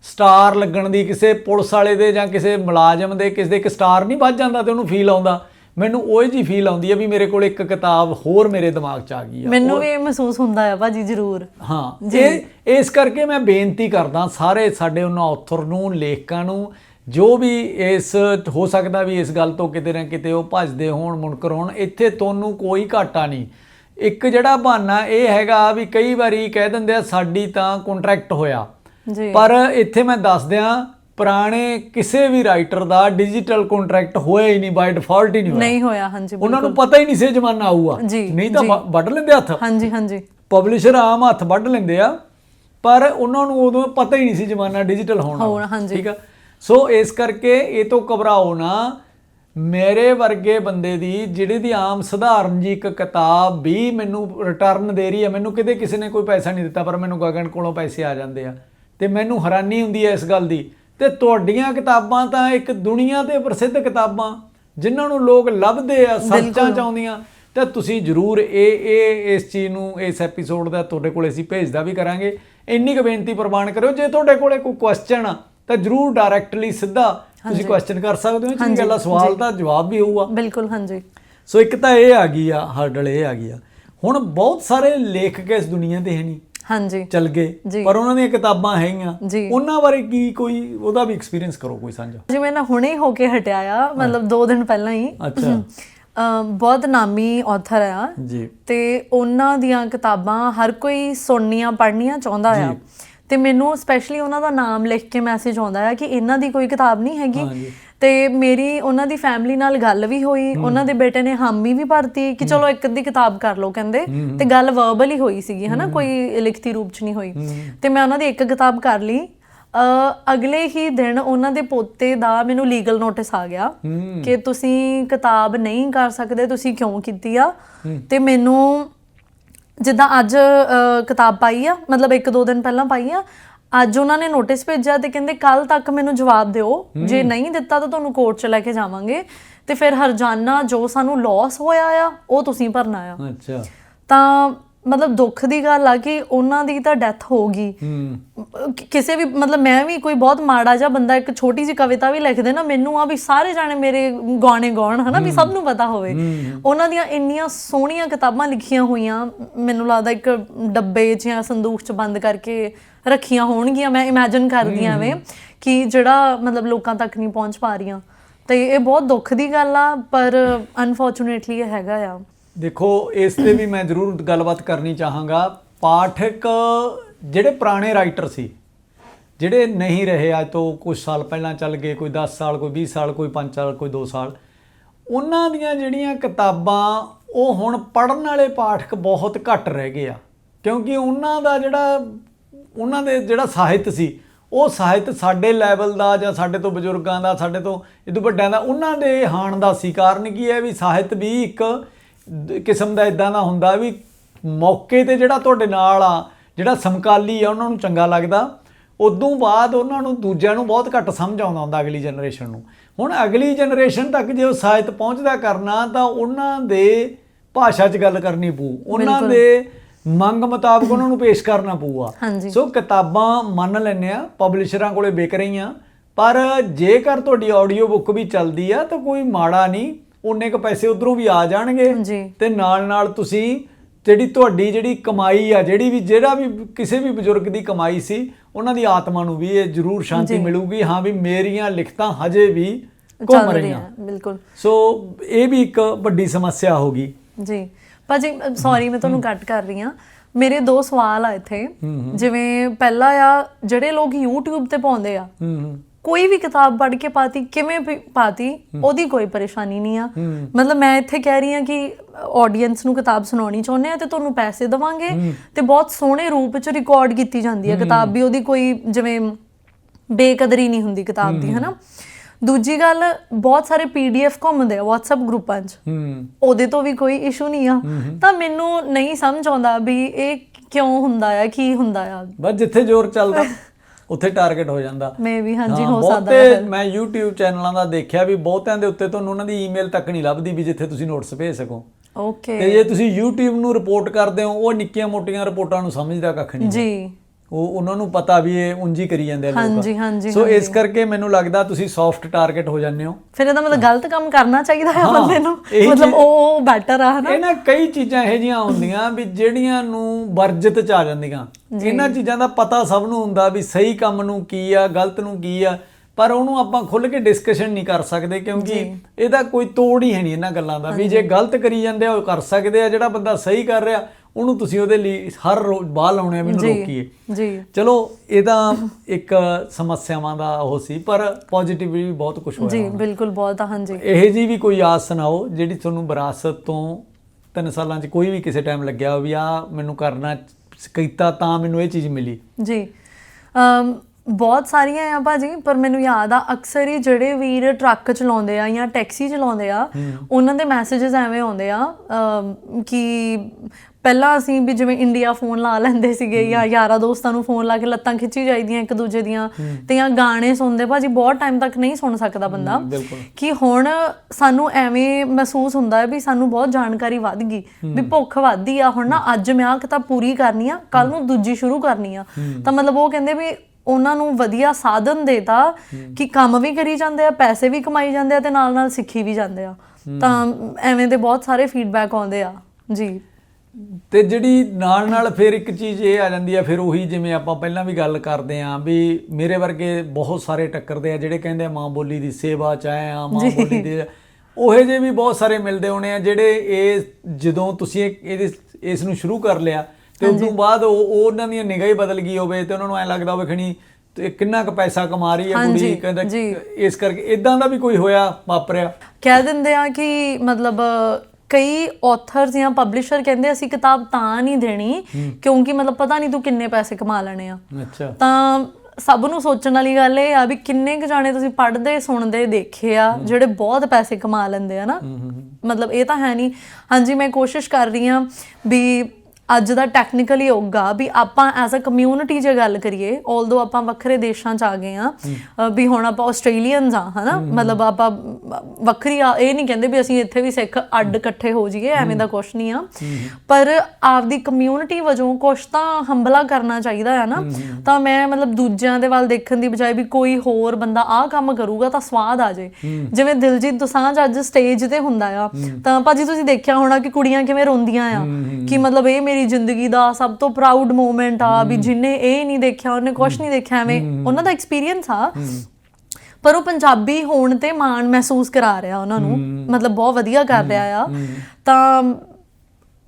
ਸਟਾਰ ਲੱਗਣ ਦੀ, ਕਿਸੇ ਪੁਲਿਸ ਵਾਲੇ ਦੇ ਜਾਂ ਕਿਸੇ ਮੁਲਾਜ਼ਮ ਦੇ ਕਿਸੇ ਦੇ ਇੱਕ ਸਟਾਰ ਨਹੀਂ ਵੱਜ ਜਾਂਦਾ ਤੇ ਉਹਨੂੰ ਫੀਲ ਆਉਂਦਾ ਮੈਨੂੰ ਉਹ ਜੀ ਫੀਲ ਆਉਂਦੀ ਹੈ ਵੀ ਮੇਰੇ ਕੋਲ ਇੱਕ ਕਿਤਾਬ ਹੋਰ ਮੇਰੇ ਦਿਮਾਗ 'ਚ ਆ ਗਈ ਆ। ਮੈਨੂੰ ਵੀ ਇਹ ਮਹਿਸੂਸ ਹੁੰਦਾ ਹੈ ਭਾਜੀ ਜ਼ਰੂਰ। ਹਾਂ ਇਹ ਇਸ ਕਰਕੇ ਮੈਂ ਬੇਨਤੀ ਕਰਦਾ ਸਾਰੇ ਸਾਡੇ ਉਹਨਾਂ ਆਥਰ ਨੂੰ ਲੇਖਕਾਂ ਨੂੰ ਜੋ ਵੀ ਇਸ ਹੋ ਸਕਦਾ ਵੀ ਇਸ ਗੱਲ ਤੋਂ ਕਿਤੇ ਨਾ ਕਿਤੇ ਉਹ ਭੱਜਦੇ ਹੋਣ ਮੁਨਕਰ ਹੋਣ ਇੱਥੇ ਤੁਹਾਨੂੰ ਕੋਈ ਘਾਟਾ ਨਹੀਂ। ਇੱਕ ਜਿਹੜਾ ਬਹਾਨਾ ਇਹ ਹੈਗਾ ਵੀ ਕਈ ਵਾਰੀ ਕਹਿ ਦਿੰਦੇ ਆ ਸਾਡੀ ਤਾਂ ਕੰਟਰੈਕਟ ਹੋਇਆ। ਜੀ। ਪਰ ਇੱਥੇ ਮੈਂ ਦੱਸ ਦਿਆਂ ਪੁਰਾਣੇ ਕਿਸੇ ਵੀ ਰਾਈਟਰ ਦਾ ਡਿਜੀਟਲ ਕੰਟਰੈਕਟ ਹੋਇਆ ਹੀ ਨਹੀਂ ਬਾਈ ਡਿਫਾਲਟ ਹੀ ਨਹੀਂ ਹੋਇਆ। ਨਹੀਂ ਹੋਇਆ ਹਾਂਜੀ ਉਹਨਾਂ ਨੂੰ ਪਤਾ ਹੀ ਨਹੀਂ ਸੀ ਜ਼ਮਾਨਾ ਆਊਗਾ। ਨਹੀਂ ਤਾਂ ਵੱਢ ਲੈਂਦੇ ਹੱਥ। ਹਾਂਜੀ ਹਾਂਜੀ। ਪਬਲਿਸ਼ਰ ਆਮ ਹੱਥ ਵੱਢ ਲੈਂਦੇ ਆ ਪਰ ਉਹਨਾਂ ਨੂੰ ਉਦੋਂ ਪਤਾ ਹੀ ਨਹੀਂ ਸੀ ਜ਼ਮਾਨਾ ਡਿਜੀਟਲ ਹੋਣਾ। ਠੀਕ ਆ? ਸੋ ਇਸ ਕਰਕੇ ਇਹ ਤੋਂ ਘਬਰਾਓ ਨਾ। ਮੇਰੇ ਵਰਗੇ ਬੰਦੇ ਦੀ ਜਿਹੜੀ ਦੀ ਆਮ ਸਧਾਰਨ ਜੀ ਇੱਕ ਕਿਤਾਬ ਵੀ ਮੈਨੂੰ ਰਿਟਰਨ ਦੇ ਰਹੀ ਹੈ ਮੈਨੂੰ ਕਿਤੇ ਕਿਸੇ ਨੇ ਕੋਈ ਪੈਸਾ ਨਹੀਂ ਦਿੱਤਾ ਪਰ ਮੈਨੂੰ ਗਗਨ ਕੋਲੋਂ ਪੈਸੇ ਆ ਜਾਂਦੇ ਆ। ਤੇ ਮੈਨੂੰ ਹੈਰਾਨੀ ਹੁੰਦੀ ਹੈ ਇਸ ਗੱਲ ਦੀ। ਤੇ ਤੁਹਾਡੀਆਂ ਕਿਤਾਬਾਂ ਤਾਂ ਇੱਕ ਦੁਨੀਆ ਤੇ ਪ੍ਰਸਿੱਧ ਕਿਤਾਬਾਂ ਜਿਨ੍ਹਾਂ ਨੂੰ ਲੋਕ ਲੱਭਦੇ ਆ ਸਰਚਾਂ ਚਾਹੁੰਦੀਆਂ। ਤਾਂ ਤੁਸੀਂ ਜਰੂਰ ਇਹ ਇਹ ਇਸ ਚੀਜ਼ ਨੂੰ ਇਸ ਐਪੀਸੋਡ ਦਾ ਤੁਹਾਡੇ ਕੋਲੇ ਅਸੀਂ ਭੇਜਦਾ ਵੀ ਕਰਾਂਗੇ। ਇੰਨੀ ਕੁ ਬੇਨਤੀ ਪ੍ਰਵਾਨ ਕਰਿਓ ਜੇ ਤੁਹਾਡੇ ਕੋਲੇ ਕੋਈ ਕੁਐਸਚਨ ਆ ਤਾਂ ਜਰੂਰ ਡਾਇਰੈਕਟਲੀ ਸਿੱਧਾ ਤੁਸੀਂ ਕੁਐਸਚਨ ਕਰ ਸਕਦੇ ਹੋ ਜੀ ਗੱਲ ਸਵਾਲ ਦਾ ਜਵਾਬ ਵੀ ਹੋਊਗਾ। ਬਿਲਕੁਲ ਹਾਂਜੀ। ਸੋ ਇੱਕ ਤਾਂ ਇਹ ਆ ਗਈ ਆ ਹਰਡਲ ਇਹ ਆ ਗਈ ਆ। ਹੁਣ ਬਹੁਤ ਸਾਰੇ ਲੇਖਕ ਇਸ ਦੁਨੀਆ ਤੇ ਹੈ ਨਹੀਂ ਹਾਂਜੀ। ਚੱਲ ਗਏ। ਪਰ ਉਹਨਾਂ ਦੀਆਂ ਕਿਤਾਬਾਂ ਹੈਗੀਆਂ। ਉਹਨਾਂ ਬਾਰੇ ਕੀ ਕੋਈ ਉਹਦਾ ਵੀ ਐਕਸਪੀਰੀਅੰਸ ਕਰੋ ਕੋਈ ਸਾਂਝਾ। ਜਿਵੇਂ ਨਾ ਹੁਣੇ ਹੋ ਕੇ ਹਟਿਆ ਆ ਮਤਲਬ 2 ਦਿਨ ਪਹਿਲਾਂ ਹੀ। ਅੱਛਾ। ਬਹੁਤ ਨਾਮੀ ਆਥਰ ਆ। ਜੀ। ਤੇ ਉਹਨਾਂ ਦੀਆਂ ਕਿਤਾਬਾਂ ਹਰ ਕੋਈ ਸੁਣਨੀਆਂ ਪੜ੍ਹਨੀਆਂ ਚਾਹੁੰਦਾ ਆ। ਤੇ ਮੈਨੂੰ ਸਪੈਸ਼ਲੀ ਉਹਨਾਂ ਦਾ ਨਾਮ ਲਿਖ ਕੇ ਮੈਸੇਜ ਆਉਂਦਾ ਆ ਕਿ ਇਹਨਾਂ ਦੀ ਕੋਈ ਕਿਤਾਬ ਨਹੀਂ ਹੈਗੀ। ਤੇ ਮੇਰੀ ਉਹਨਾਂ ਦੀ ਫੈਮਿਲੀ ਨਾਲ ਗੱਲ ਵੀ ਹੋਈ ਉਹਨਾਂ ਦੇ ਬੇਟੇ ਨੇ ਹਾਮੀ ਵੀ ਭਰਤੀ ਕਿ ਚਲੋ ਇੱਕ ਅੱਧੀ ਕਿਤਾਬ ਕਰ ਲਓ ਕਹਿੰਦੇ। ਤੇ ਗੱਲ ਵਰਬਲ ਹੀ ਹੋਈ ਸੀਗੀ ਹਨਾ? ਕੋਈ ਲਿਖਤੀ ਰੂਪ ਚ ਨਹੀਂ ਹੋਈ। ਤੇ ਮੈਂ ਉਹਨਾਂ ਦੀ ਇੱਕ ਕਿਤਾਬ ਕਰ ਲਈ। ਅ ਅਗਲੇ ਹੀ ਦਿਨ ਉਹਨਾਂ ਦੇ ਪੋਤੇ ਦਾ ਮੈਨੂੰ ਲੀਗਲ ਨੋਟਿਸ ਆ ਗਿਆ ਹੂੰ। ਕਿ ਤੁਸੀਂ ਕਿਤਾਬ ਨਹੀਂ ਕਰ ਸਕਦੇ ਤੁਸੀਂ ਕਿਉਂ ਕੀਤੀ ਆ? ਤੇ ਮੈਨੂੰ ਜਿੱਦਾਂ ਅੱਜ ਕਿਤਾਬ ਪਾਈ ਆ ਮਤਲਬ ਇੱਕ ਦੋ ਦਿਨ ਪਹਿਲਾਂ ਪਾਈ ਆ ਅੱਜ ਉਹਨਾਂ ਨੇ ਨੋਟਿਸ ਭੇਜਿਆ ਤੇ ਕਹਿੰਦੇ ਕੱਲ ਤੱਕ ਮੈਨੂੰ ਜਵਾਬ ਦਿਓ ਜੇ ਨਹੀਂ ਦਿੱਤਾ ਤਾਂ ਤੁਹਾਨੂੰ ਕੋਰਟ 'ਚ ਲੈ ਕੇ ਜਾਵਾਂਗੇ। ਤੇ ਫਿਰ ਹਰਜਾਨਾ ਜੋ ਸਾਨੂੰ ਲਾਸ ਹੋਇਆ ਆ ਉਹ ਤੁਸੀਂ ਭਰਨਾ ਆ। ਅੱਛਾ। ਤਾਂ ਮਤਲਬ ਦੁੱਖ ਦੀ ਗੱਲ ਆ ਕਿ ਉਹਨਾਂ ਦੀ ਤਾਂ ਡੈਥ ਹੋ ਗਈ। ਕਿਸੇ ਵੀ ਮਤਲਬ ਮੈਂ ਵੀ ਕੋਈ ਬਹੁਤ ਮਾੜਾ ਜਿਹਾ ਬੰਦਾ ਇੱਕ ਛੋਟੀ ਜਿਹੀ ਕਵਿਤਾ ਵੀ ਲਿਖ ਦੇ ਨਾ ਮੈਨੂੰ ਆ ਵੀ ਸਾਰੇ ਜਾਣੇ ਮੇਰੇ ਗਾਣੇ ਗਾਉਣ ਹਨਾ ਵੀ ਸਭ ਨੂੰ ਪਤਾ ਹੋਵੇ। ਉਹਨਾਂ ਦੀਆਂ ਇੰਨੀਆਂ ਸੋਹਣੀਆਂ ਕਿਤਾਬਾਂ ਲਿਖੀਆਂ ਹੋਈਆਂ ਮੈਨੂੰ ਲੱਗਦਾ ਇੱਕ ਡੱਬੇ 'ਚ ਜਾਂ ਸੰਦੂਕ 'ਚ ਬੰਦ ਕਰਕੇ ਰੱਖੀਆਂ ਹੋਣਗੀਆਂ ਮੈਂ ਇਮੇਜਿਨ ਕਰਦੀ ਆਂ ਐਵੇਂ ਕਿ ਜਿਹੜਾ ਮਤਲਬ ਲੋਕਾਂ ਤੱਕ ਨਹੀਂ ਪਹੁੰਚ ਪਾ ਰਹੀਆਂ। ਤੇ ਇਹ ਬਹੁਤ ਦੁੱਖ ਦੀ ਗੱਲ ਆ ਪਰ ਅਨਫੋਰਚੂਨੇਟਲੀ ਇਹ ਹੈਗਾ ਆ। ਦੇਖੋ, ਇਸ ਤੇ ਵੀ ਮੈਂ ਜ਼ਰੂਰ ਗੱਲਬਾਤ ਕਰਨੀ ਚਾਹਾਂਗਾ। ਪਾਠਕ, ਜਿਹੜੇ ਪੁਰਾਣੇ ਰਾਈਟਰ ਸੀ, ਜਿਹੜੇ ਨਹੀਂ ਰਹੇ ਅੱਜ ਤੋਂ ਕੁਝ ਸਾਲ ਪਹਿਲਾਂ ਚੱਲ ਗਏ, ਕੋਈ 10 ਸਾਲ, ਕੋਈ 20 ਸਾਲ, ਕੋਈ 5 ਸਾਲ, ਕੋਈ 2 ਸਾਲ, ਉਹਨਾਂ ਦੀਆਂ ਜਿਹੜੀਆਂ ਕਿਤਾਬਾਂ, ਉਹ ਹੁਣ ਪੜਨ ਵਾਲੇ ਪਾਠਕ ਬਹੁਤ ਘੱਟ ਰਹਿ ਗਏ ਆ। ਕਿਉਂਕਿ ਉਹਨਾਂ ਦਾ ਜਿਹੜਾ, ਉਹਨਾਂ ਦੇ ਜਿਹੜਾ ਸਾਹਿਤ ਸੀ, ਉਹ ਸਾਹਿਤ ਸਾਡੇ ਲੈਵਲ ਦਾ ਜਾਂ ਸਾਡੇ ਤੋਂ ਬਜ਼ੁਰਗਾਂ ਦਾ, ਸਾਡੇ ਤੋਂ ਇਦੋਂ ਵੱਡਿਆਂ ਦਾ, ਉਹਨਾਂ ਦੇ ਹਾਣ ਦਾ ਸੀ ਕਾਰਨ ਕੀ ਹੈ ਵੀ ਸਾਹਿਤ ਵੀ ਇੱਕ ਕਿਸਮ ਦਾ ਇਦਾਂ ਦਾ ਹੁੰਦਾ ਵੀ ਮੌਕੇ ਤੇ ਜਿਹੜਾ ਤੁਹਾਡੇ ਨਾਲ ਆ ਜਿਹੜਾ ਸਮਕਾਲੀ ਆ ਉਹਨਾਂ ਨੂੰ ਚੰਗਾ ਲੱਗਦਾ। ਉਦੋਂ ਬਾਅਦ ਉਹਨਾਂ ਨੂੰ ਦੂਜਿਆਂ ਨੂੰ ਬਹੁਤ ਘੱਟ ਸਮਝ ਆਉਂਦਾ ਹੁੰਦਾ ਅਗਲੀ ਜਨਰੇਸ਼ਨ ਨੂੰ। ਹੁਣ ਅਗਲੀ ਜਨਰੇਸ਼ਨ ਤੱਕ ਜੇ ਉਹ ਸਾਹਿਤ ਪਹੁੰਚਦਾ ਕਰਨਾ ਤਾਂ ਉਹਨਾਂ ਦੇ ਭਾਸ਼ਾ 'ਚ ਗੱਲ ਕਰਨੀ ਪਊ। ਉਹਨਾਂ ਦੇ ਮੰਗ ਮੁਤਾਬਕ ਉਹਨਾਂ ਨੂੰ ਪੇਸ਼ ਕਰਨਾ ਪਊਗਾ। ਸੋ ਕਿਤਾਬਾਂ ਮੰਨ ਲੈਂਦੇ ਆ ਪਬਲਿਸ਼ਰਾਂ ਕੋਲੇ ਵਿਕ ਰਹੀਆਂ। ਪਰ ਜੇਕਰ ਤੁਹਾਡੀ ਆਡੀਓ ਬੁੱਕ ਵੀ ਚੱਲਦੀ ਆ ਤਾਂ ਕੋਈ ਮਾੜਾ ਨਹੀਂ। ਉਨੇ ਕ ਪੈਸੇ ਉਧਰੋਂ ਵੀ ਆ ਜਾਣਗੇ। ਤੇ ਨਾਲ ਨਾਲ ਤੁਸੀਂ ਜਿਹੜੀ ਤੁਹਾਡੀ ਜਿਹੜੀ ਕਮਾਈ ਆ ਜਿਹੜੀ ਵੀ ਜਿਹੜਾ ਵੀ ਕਿਸੇ ਵੀ ਬਜ਼ੁਰਗ ਦੀ ਕਮਾਈ ਸੀ ਉਹਨਾਂ ਦੀ ਆਤਮਾ ਨੂੰ ਵੀ ਇਹ ਜ਼ਰੂਰ ਸ਼ਾਂਤੀ ਮਿਲੂਗੀ। ਹਾਂ ਵੀ ਮੇਰੀਆਂ ਲਿਖਤਾਂ ਹਜੇ ਵੀ ਘੁੰਮ ਰਹੀਆਂ। ਬਿਲਕੁਲ। ਸੋ ਇਹ ਵੀ ਇੱਕ ਵੱਡੀ ਸਮੱਸਿਆ ਹੋਗੀ ਜੀ। ਭਾਜੀ ਸੌਰੀ ਮੈਂ ਤੁਹਾਨੂੰ ਕੱਟ ਕਰ ਰਹੀ ਹਾਂ। ਮੇਰੇ ਦੋ ਸਵਾਲ ਆ ਇੱਥੇ। ਜਿਵੇਂ ਪਹਿਲਾ ਆ ਜਿਹੜੇ ਲੋਕ YouTube ਤੇ ਪਾਉਂਦੇ ਆ ਹੂੰ ਹੂੰ। ਕੋਈ ਵੀ ਕਿਤਾਬ ਪੜ੍ਹ ਕੇ ਪਾਤੀ ਕਿਵੇਂ ਵੀ ਪਾਤੀ ਉਹਦੀ ਕੋਈ ਪਰੇਸ਼ਾਨੀ ਨਹੀਂ ਆ। ਮਤਲਬ ਮੈਂ ਇੱਥੇ ਕਹਿ ਰਹੀ ਹਾਂ ਕਿ ਆਡੀਅנס ਨੂੰ ਕਿਤਾਬ ਸੁਣਾਉਣੀ ਚਾਹੁੰਦੇ ਆ ਤੇ ਤੁਹਾਨੂੰ ਪੈਸੇ ਦਵਾਂਗੇ ਤੇ ਬਹੁਤ ਸੋਹਣੇ ਰੂਪ ਚ ਰਿਕਾਰਡ ਕੀਤੀ ਜਾਂਦੀ ਹੈ। ਕਿਤਾਬ ਵੀ ਉਹਦੀ ਕੋਈ ਜਿਵੇਂ ਬੇਕਦਰੀ ਨਹੀਂ ਹੁੰਦੀ ਕਿਤਾਬ ਦੀ ਹਨਾ? ਦੂਜੀ ਗੱਲ ਬਹੁਤ ਸਾਰੇ ਪੀਡੀਐਫ ਘੁੰਮਦੇ ਆ WhatsApp ਗਰੁੱਪਾਂ 'ਚ। ਉਹਦੇ ਤੋਂ ਵੀ ਕੋਈ ਇਸ਼ੂ ਨਹੀਂ ਆ। ਤਾਂ ਮੈਨੂੰ ਨਹੀਂ ਸਮਝ ਆਉਂਦਾ ਵੀ ਇਹ ਕਿਉਂ ਹੁੰਦਾ ਆ ਕੀ ਹੁੰਦਾ ਆ। ਬਸ ਜਿੱਥੇ ਜ਼ੋਰ ਚੱਲਦਾ। ਉੱਥੇ ਟਾਰਗੇਟ ਹੋ ਜਾਂਦਾ। ਮੇ ਵੀ ਹਾਂਜੀ ਹਾਂ, ਸਕਦਾ ਬਹੁਤੇ ਹੈ। ਮੈਂ YouTube ਚੈਨਲਾਂ ਦਾ ਦੇਖਿਆ ਵੀ ਬਹੁਤਿਆਂ ਦੇ ਉੱਤੇ ਤੁਹਾਨੂੰ ਉਹਨਾਂ ਦੀ ਈਮੇਲ ਤੱਕ ਨਹੀਂ ਲੱਭਦੀ ਵੀ ਜਿੱਥੇ ਤੁਸੀਂ ਨੋਟਸ ਭੇਜ ਸਕੋ। ਓਕੇ ਤੇ ਜੇ ਤੁਸੀਂ YouTube ਨੂੰ ਰਿਪੋਰਟ ਕਰਦੇ ਹੋ ਉਹ ਨਿੱਕੀਆਂ ਮੋਟੀਆਂ ਰਿਪੋਰਟਾਂ ਨੂੰ ਸਮਝਦਾ ਕੱਖ ਨਹੀਂ ਜੀ। ਉਹ ਉਹਨਾਂ ਨੂੰ ਪਤਾ ਵੀ ਇਹ ਉਂਝ ਕਰੀ ਜਾਂਦੇ ਆ ਲੋਕ। ਹਾਂਜੀ ਹਾਂਜੀ ਸੋ ਇਸ ਕਰਕੇ ਮੈਨੂੰ ਲੱਗਦਾ ਤੁਸੀਂ ਸੌਫਟ ਟਾਰਗੇਟ ਹੋ ਜਾਂਦੇ ਹੋ। ਫਿਰ ਇਹਦਾ ਮਤਲਬ ਗਲਤ ਕੰਮ ਕਰਨਾ ਚਾਹੀਦਾ ਹੈ ਬੰਦੇ ਨੂੰ? ਮਤਲਬ ਉਹ ਬੈਟਰ ਆ ਹਨਾ? ਇਹ ਨਾ ਕਈ ਚੀਜ਼ਾਂ ਇਹੋ ਜਿਹੀਆਂ ਹੁੰਦੀਆਂ ਵੀ ਜਿਹੜੀਆਂ ਨੂੰ ਵਰਜਿਤ ਚ ਆ ਜਾਂਦੀਆਂ। ਇਹਨਾਂ ਚੀਜ਼ਾਂ ਦਾ ਪਤਾ ਸਭ ਨੂੰ ਹੁੰਦਾ ਵੀ ਸਹੀ ਕੰਮ ਨੂੰ ਕੀ ਆ ਗਲਤ ਨੂੰ ਕੀ ਆ ਪਰ ਉਹਨੂੰ ਆਪਾਂ ਖੁੱਲ ਕੇ ਡਿਸਕਸ਼ਨ ਨਹੀਂ ਕਰ ਸਕਦੇ ਕਿਉਂਕਿ ਇਹਦਾ ਕੋਈ ਤੋੜ ਹੀ ਹੈ ਨਹੀਂ ਇਹਨਾਂ ਗੱਲਾਂ ਦਾ ਵੀ ਜੇ ਗਲਤ ਕਰੀ ਜਾਂਦੇ ਆ ਉਹ ਕਰ ਸਕਦੇ ਆ ਜਿਹੜਾ ਬੰਦਾ ਸਹੀ ਕਰ ਰਿਹਾ ਉਹਨੂੰ ਤੁਸੀਂ ਉਹਦੇ ਲਈ ਹਰ ਰੋਜ਼ ਬਾਹ ਲਾਉਣੇ ਮੈਨੂੰ ਰੋਕੀਏ। ਜੀ। ਚਲੋ ਇਹਦਾ ਇੱਕ ਸਮੱਸਿਆਵਾਂ ਦਾ ਉਹ ਸੀ ਪਰ ਪੋਜ਼ਿਟਿਵ ਵੀ ਬਹੁਤ ਕੁਝ ਹੋਇਆ ਜੀ ਬਿਲਕੁਲ ਬਹੁਤ ਹਾਂਜੀ। ਇਹ ਜੀ ਵੀ ਕੋਈ ਆਸ ਸੁਣਾਓ ਜਿਹੜੀ ਤੁਹਾਨੂੰ ਵਿਰਾਸਤ ਤੋਂ ਤਿੰਨ ਸਾਲਾਂ 'ਚ ਕੋਈ ਵੀ ਕਿਸੇ ਟਾਈਮ ਲੱਗਿਆ ਹੋਵੇ ਵੀ ਆ ਮੈਨੂੰ ਕਰਨਾ ਕੀਤਾ ਤਾਂ ਮੈਨੂੰ ਇਹ ਚੀਜ਼ ਮਿਲੀ। ਜੀ ਅਮ ਬਹੁਤ ਸਾਰੀਆਂ ਆ ਭਾਜੀ ਪਰ ਮੈਨੂੰ ਯਾਦ ਆ ਅਕਸਰ ਹੀ ਜਿਹੜੇ ਵੀਰ ਟਰੱਕ ਚਲਾਉਂਦੇ ਆ ਜਾਂ ਟੈਕਸੀ ਚਲਾਉਂਦੇ ਆ ਉਹਨਾਂ ਦੇ ਮੈਸੇजेस ਐਵੇਂ ਆਉਂਦੇ ਆ ਕਿ ਪਹਿਲਾਂ ਅਸੀਂ ਵੀ ਜਿਵੇਂ ਇੰਡੀਆ ਫੋਨ ਲਾ ਲੈਂਦੇ ਸੀਗੇ ਜਾਂ ਯਾਰਾਂ ਦੋਸਤਾਂ ਨੂੰ ਫੋਨ ਲਾ ਕੇ ਲੱਤਾਂ ਖਿੱਚੀ ਜਾਂਦੀਆਂ ਇੱਕ ਦੂਜੇ ਦੀਆਂ ਤੇ ਜਾਂ ਗਾਣੇ ਸੁਣਦੇ ਭਾਜੀ ਬਹੁਤ ਟਾਈਮ ਤੱਕ ਨਹੀਂ ਸੁਣ ਸਕਦਾ ਬੰਦਾ। ਕਿ ਹੁਣ ਸਾਨੂੰ ਐਵੇਂ ਮਹਿਸੂਸ ਹੁੰਦਾ ਹੈ ਵੀ ਸਾਨੂੰ ਬਹੁਤ ਜਾਣਕਾਰੀ ਵੱਧ ਗਈ ਵੀ ਭੁੱਖ ਵੱਧਦੀ ਆ ਹੁਣ ਨਾ ਅੱਜ ਮੈਂ ਆ ਕਿਤਾਬ ਪੂਰੀ ਕਰਨੀ ਆ ਕੱਲ ਨੂੰ ਦੂਜੀ ਸ਼ੁਰੂ ਕਰਨੀ ਆ। ਤਾਂ ਮਤਲਬ ਉਹ ਕਹਿੰਦੇ ਵੀ ਉਹਨਾਂ ਨੂੰ ਵਧੀਆ ਸਾਧਨ ਦੇਤਾ ਕਿ ਕੰਮ ਵੀ ਕਰੀ ਜਾਂਦੇ ਆ ਪੈਸੇ ਵੀ ਕਮਾਈ ਜਾਂਦੇ ਆ ਤੇ ਨਾਲ ਨਾਲ ਸਿੱਖੀ ਵੀ ਜਾਂਦੇ ਆ। ਤਾਂ ਐਵੇਂ ਦੇ ਬਹੁਤ ਸਾਰੇ ਫੀਡਬੈਕ ਆਉਂਦੇ ਆ। ਜੀ। ਤੇ ਜਿਹੜੀ ਨਾਲ ਨਾਲ ਫਿਰ ਇੱਕ ਚੀਜ਼ ਇਹ ਆ ਜਾਂਦੀ ਆ ਫਿਰ ਉਹੀ ਜਿਵੇਂ ਆਪਾਂ ਪਹਿਲਾਂ ਵੀ ਗੱਲ ਕਰਦੇ ਆਂ ਵੀ ਮੇਰੇ ਵਰਗੇ ਬਹੁਤ ਸਾਰੇ ਟੱਕਰਦੇ ਆ ਜਿਹੜੇ ਕਹਿੰਦੇ ਆ ਮਾਂ ਬੋਲੀ ਦੀ ਸੇਵਾ ਚ ਆਏ ਆ ਮਾਂ ਬੋਲੀ ਦੇ ਉਹੇ ਜੇ ਵੀ ਬਹੁਤ ਸਾਰੇ ਮਿਲਦੇ ਹੋਣੇ ਆ ਜਿਹੜੇ ਇਹ ਜਦੋਂ ਤੁਸੀਂ ਇਹ- ਇਹਦੇ ਇਸ ਨੂੰ ਸ਼ੁਰੂ ਕਰ ਲਿਆ ਤੇ ਉਸ ਤੋਂ ਬਾਅਦ ਉਹ ਉਹ ਉਹਨਾਂ ਦੀਆਂ ਨਿਗਾਹ ਹੀ ਬਦਲ ਗਈ ਹੋਵੇ ਤੇ ਉਹਨਾਂ ਨੂੰ ਐ ਲੱਗਦਾ ਹੋਵੇ ਖਣੀ ਤੇ ਕਿੰਨਾ ਕੁ ਪੈਸਾ ਕਮਾ ਰਹੀ ਹੈ ਕੁੜੀ ਕਹਿੰਦਾ। ਇਸ ਕਰਕੇ ਇਦਾਂ ਦਾ ਵੀ ਕੋਈ ਹੋਇਆ ਵਾਪਰਿਆ? ਕਹਿ ਦਿੰਦੇ ਆ ਕਿ ਮਤਲਬ ਕਈ ਆਥਰਸ ਜਾਂ ਪਬਲਿਸ਼ਰ ਕਹਿੰਦੇ ਅਸੀਂ ਕਿਤਾਬ ਤਾਂ ਨਹੀਂ ਦੇਣੀ ਕਿਉਂਕਿ ਮਤਲਬ ਪਤਾ ਨਹੀਂ ਤੂੰ ਕਿੰਨੇ ਪੈਸੇ ਕਮਾ ਲੈਣੇ ਆ। ਅੱਛਾ। ਤਾਂ ਸਭ ਨੂੰ ਸੋਚਣ ਵਾਲੀ ਗੱਲ ਇਹ ਆ ਵੀ ਕਿੰਨੇ ਕੁ ਜਾਣੇ ਤੁਸੀਂ ਪੜ੍ਹਦੇ ਸੁਣਦੇ ਦੇਖੇ ਆ ਜਿਹੜੇ ਬਹੁਤ ਪੈਸੇ ਕਮਾ ਲੈਂਦੇ ਆ ਨਾ। ਮਤਲਬ ਇਹ ਤਾਂ ਹੈ ਨਹੀਂ। ਹਾਂਜੀ ਮੈਂ ਕੋਸ਼ਿਸ਼ ਕਰ ਰਹੀ ਆ ਵੀ ਅੱਜ ਦਾ ਟੈਕਨੀਕਲ ਆ ਵੀ ਆਪਾਂ ਐਜ਼ ਅ ਕਮਿਊਨਿਟੀ ਜੇ ਗੱਲ ਕਰੀਏ ਆਲਦੋ ਆਪਾਂ ਵੱਖਰੇ ਦੇਸ਼ਾਂ ਚ ਆ ਗਏ ਆ ਵੀ ਹੁਣ ਆਪਾਂ ਆਸਟ੍ਰੇਲੀਅਨਸ ਆ ਹਨਾ? ਮਤਲਬ ਆਪਾਂ ਵੱਖਰੀ ਆ ਇਹ ਨਹੀਂ ਕਹਿੰਦੇ ਵੀ ਅਸੀਂ ਇੱਥੇ ਵੀ ਸਿੱਖ ਅੱਡ ਇਕੱਠੇ ਹੋ ਜਾਈਏ ਐਵੇਂ ਦਾ ਕੁਛ ਨਹੀਂ ਆ। ਪਰ ਆਪਦੀ ਕਮਿਊਨਿਟੀ ਵਜੋਂ ਕੁਛ ਤਾਂ ਹੰਬਲਾ ਕਰਨਾ ਚਾਹੀਦਾ ਆ ਨਾ। ਤਾਂ ਮੈਂ ਮਤਲਬ ਦੂਜਿਆਂ ਦੇ ਵੱਲ ਦੇਖਣ ਦੀ ਬਜਾਏ ਵੀ ਕੋਈ ਹੋਰ ਬੰਦਾ ਆਹ ਕੰਮ ਕਰੂਗਾ ਤਾਂ ਸਵਾਦ ਆ ਜੇ। ਜਿਵੇਂ ਦਿਲਜੀਤ ਦੋਸਾਂਝ ਅੱਜ ਸਟੇਜ ਤੇ ਹੁੰਦਾ ਆ। ਤਾਂ ਭਾਜੀ ਤੁਸੀਂ ਦੇਖਿਆ ਹੋਣਾ ਕਿ ਕੁੜੀਆਂ ਕਿਵੇਂ ਰੋਂਦੀਆਂ ਆ। ਕਿ ਮਤਲਬ ਇਹ ਮੇਰੀ ਜ਼ਿੰਦਗੀ ਦਾ ਸਭ ਤੋਂ ਪ੍ਰਾਊਡ ਮੂਮੈਂਟ ਆ ਵੀ ਜਿਨੇ ਇਹ ਨਹੀਂ ਦੇਖਿਆ ਉਹਨੇ ਕੁਝ ਨਹੀਂ ਦੇਖਿਆ ਐਵੇਂ ਉਹਨਾਂ ਦਾ ਐਕਸਪੀਰੀਅੰਸ ਆ। ਪਰ ਉਹ ਪੰਜਾਬੀ ਹੋਣ ਤੇ ਮਾਣ ਮਹਿਸੂਸ ਕਰਾ ਰਿਹਾ ਉਹਨਾਂ ਨੂੰ। ਮਤਲਬ ਬਹੁਤ ਵਧੀਆ ਕਰ ਰਿਹਾ ਆ। ਤਾਂ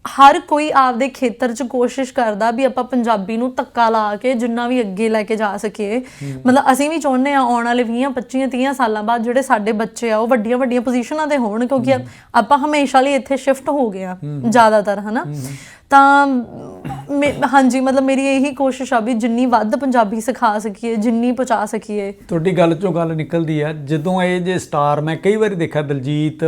ਹਰ ਕੋਈ ਆਪਦੇ ਖੇਤਰ 'ਚ ਕੋਸ਼ਿਸ਼ ਕਰਦਾ ਵੀ ਆਪਾਂ ਪੰਜਾਬੀ ਨੂੰ ਧੱਕਾ ਲਾ ਕੇ ਜਿੰਨਾ ਵੀ ਅੱਗੇ ਲੈ ਕੇ ਜਾ ਸਕੀਏ। ਮਤਲਬ ਅਸੀਂ ਵੀ ਚਾਹੁੰਦੇ ਆ ਆਉਣ ਵਾਲੇ 20 25 30 ਸਾਲਾਂ ਬਾਅਦ ਜਿਹੜੇ ਸਾਡੇ ਬੱਚੇ ਆ ਉਹ ਵੱਡੀਆਂ ਵੱਡੀਆਂ ਪੋਜੀਸ਼ਨਾਂ ਤੇ ਹੋਣ ਕਿਉਂਕਿ ਆਪਾਂ ਹਮੇਸ਼ਾ ਲਈ ਇੱਥੇ ਸ਼ਿਫਟ ਹੋ ਗਏ ਆ ਜ਼ਿਆਦਾਤਰ ਹਨਾ? ਤਾਂ ਹਾਂਜੀ ਮਤਲਬ ਮੇਰੀ ਇਹੀ ਕੋਸ਼ਿਸ਼ ਆ ਵੀ ਜਿੰਨੀ ਵੱਧ ਪੰਜਾਬੀ ਸਿਖਾ ਸਕੀਏ ਜਿੰਨੀ ਪਹੁੰਚਾ ਸਕੀਏ। ਤੁਹਾਡੀ ਗੱਲ ਚੋਂ ਗੱਲ ਨਿਕਲਦੀ ਆ। ਜਦੋਂ ਇਹ ਜੇ ਸਟਾਰ ਮੈਂ ਕਈ ਵਾਰੀ ਦੇਖਿਆ ਦਲਜੀਤ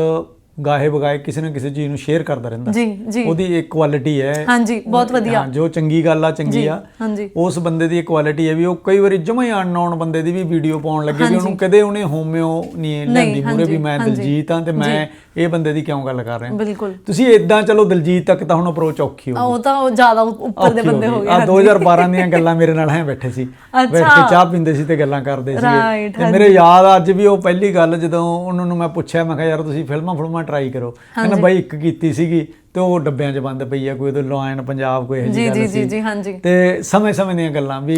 ਗਾਹੇ ਬਗਾਏ ਕਿਸੇ ਨਾ ਕਿਸੇ ਚੀਜ਼ ਨੂੰ ਸ਼ੇਅਰ ਕਰਦਾ ਰਹਿੰਦਾ। ਜੀ ਜੀ। ਉਹਦੀ ਇੱਕ ਕੁਆਲਿਟੀ ਹੈ। ਹਾਂਜੀ ਬਹੁਤ ਵਧੀਆ। ਹਾਂ, ਜੋ ਚੰਗੀ ਗੱਲ ਆ ਚੰਗੀ ਆ। ਹਾਂਜੀ। ਉਸ ਬੰਦੇ ਦੀ ਇੱਕ ਕੁਆਲਿਟੀ ਹੈ ਵੀ ਉਹ ਕਈ ਵਾਰੀ ਜਮਾ ਹੀ ਅਨਨੋਨ ਬੰਦੇ ਦੀ ਵੀ ਵੀਡੀਓ ਪਾਉਣ ਲੱਗੇ ਵੀ ਉਹਨੂੰ ਕਦੇ ਉਹਨੇ ਹੋਮਿਓ ਨਹੀਂ ਲੈਂਦੀ ਮੂਰੇ ਵੀ ਮੈਂ ਦਲਜੀਤ ਹਾਂ ਤੇ ਮੈਂ ਇਹ ਬੰਦੇ ਦੀ ਕਿਉਂ ਗੱਲ ਕਰ ਰਿਹਾ? ਬਿਲਕੁਲ। ਤੁਸੀਂ ਇਦਾਂ ਚਲੋ ਦਲਜੀਤ ਤੱਕ ਤਾਂ ਹੁਣ ਅਪਰੋਚ ਔਖੀ ਹੋ ਆ, ਉਹ ਤਾਂ ਜ਼ਿਆਦਾ ਉੱਪਰ ਦੇ ਬੰਦੇ ਹੋ ਗਏ ਆ 2012 ਦੀਆਂ ਗੱਲਾਂ ਮੇਰੇ ਨਾਲ ਹੈ ਬੈਠੇ ਸੀ। ਬੈਠ ਕੇ ਚਾਹ ਪੀਂਦੇ ਸੀ ਤੇ ਗੱਲਾਂ ਕਰਦੇ ਸੀ ਤੇ ਮੇਰੇ ਯਾਦ ਆ ਅੱਜ ਵੀ ਉਹ ਪਹਿਲੀ ਗੱਲ ਜਦੋਂ ਉਹਨਾਂ ਨੂੰ ਮੈਂ ਪੁੱਛਿਆ ਮੈਂ ਕਿਹਾ ਯਾਰ ਤੁਸੀਂ ਫਿਲਮਾਂ ਫਿਲਮਾਂ ਟਰਾਈ ਕਰੋ। ਕਹਿੰਦਾ ਬਾਈ ਇੱਕ ਕੀਤੀ ਸੀਗੀ ਤੇ ਉਹ ਡੱਬਿਆਂ 'ਚ ਬੰਦ ਪਈ ਆ ਕੋਈ ਉਹਦੇ ਲਾਇਨ ਪੰਜਾਬ ਕੋਈ ਇਹੋ ਜੀ ਗੱਲ ਸੀ। ਜੀ ਹਾਂਜੀ। ਤੇ ਸਮੇਂ ਸਮੇਂ ਦੀਆਂ ਗੱਲਾਂ ਵੀ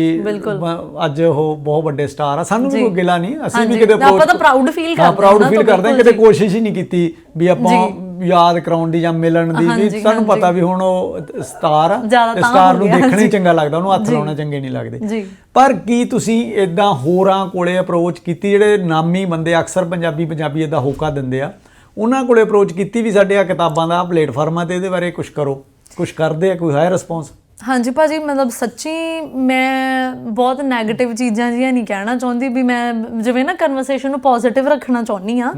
ਅੱਜ ਉਹ ਬਹੁਤ ਵੱਡੇ ਸਟਾਰ ਆ। ਸਾਨੂੰ ਵੀ ਕੋਈ ਗਿਲਾ ਨਹੀਂ ਅਸੀਂ ਵੀ ਕਿਤੇ ਆਪਾਂ ਤਾਂ feel ਹਾਂ ਕਰਦੇ ਪ੍ਰਾਊਡ ਹਾਂ ਫੀਲ ਨਾ, ਕਰਦੇ ਹਾਂ ਕਿਤੇ ਕੋਸ਼ਿਸ਼ ਹੀ ਨਹੀਂ ਕੀਤੀ ਵੀ ਆਪਾਂ ਯਾਦ ਕਰਾਉਣ ਦੀ ਜਾਂ ਮਿਲਣ ਦੀ ਵੀ ਸਾਨੂੰ। ਪਤਾ ਵੀ ਹੁਣ ਉਹ ਸਟਾਰ ਆ ਸਟਾਰ ਨੂੰ ਦੇਖਣਾ ਹੀ। ਚੰਗਾ ਲੱਗਦਾ ਉਹਨੂੰ ਹੱਥ ਲਾਉਣਾ ਚੰਗੇ ਨਹੀਂ ਲੱਗਦੇ। ਪਰ ਕੀ ਤੁਸੀਂ ਇਦਾਂ ਹੋਰਾਂ ਕੋਲੇ ਅਪਰੋਚ ਕੀਤੀ ਜਿਹੜੇ ਨਾਮੀ ਬੰਦੇ ਅਕਸਰ ਪੰਜਾਬੀ ਪੰਜਾਬੀਅਤ ਦਾ ਹੋਕਾ ਦਿੰਦੇ ਆ? ਉਹਨਾਂ ਕੋਲੇ ਅਪਰੋਚ ਕੀਤੀ ਵੀ ਸਾਡੇ ਆ ਕਿਤਾਬਾਂ ਦਾ ਪਲੇਟਫਾਰਮ ਆ ਤੇ ਇਹਦੇ ਬਾਰੇ ਕੁਝ ਕਰੋ। ਕੁਝ ਕਰਦੇ ਆ ਕੋਈ ਹਾਇਰ ਰਿਸਪੌਂਸ ਹਾਂਜੀ ਭਾਜੀ ਮਤਲਬ ਸੱਚੀ ਮੈਂ ਬਹੁਤ 네ਗੇਟਿਵ ਚੀਜ਼ਾਂ ਜੀਆਂ ਨਹੀਂ ਕਹਿਣਾ ਚਾਹੁੰਦੀ ਵੀ ਮੈਂ ਜਿਵੇਂ ਨਾ ਕਨਵਰਸੇਸ਼ਨ ਨੂੰ ਪੋਜ਼ਿਟਿਵ ਰੱਖਣਾ ਚਾਹੁੰਦੀ ਆ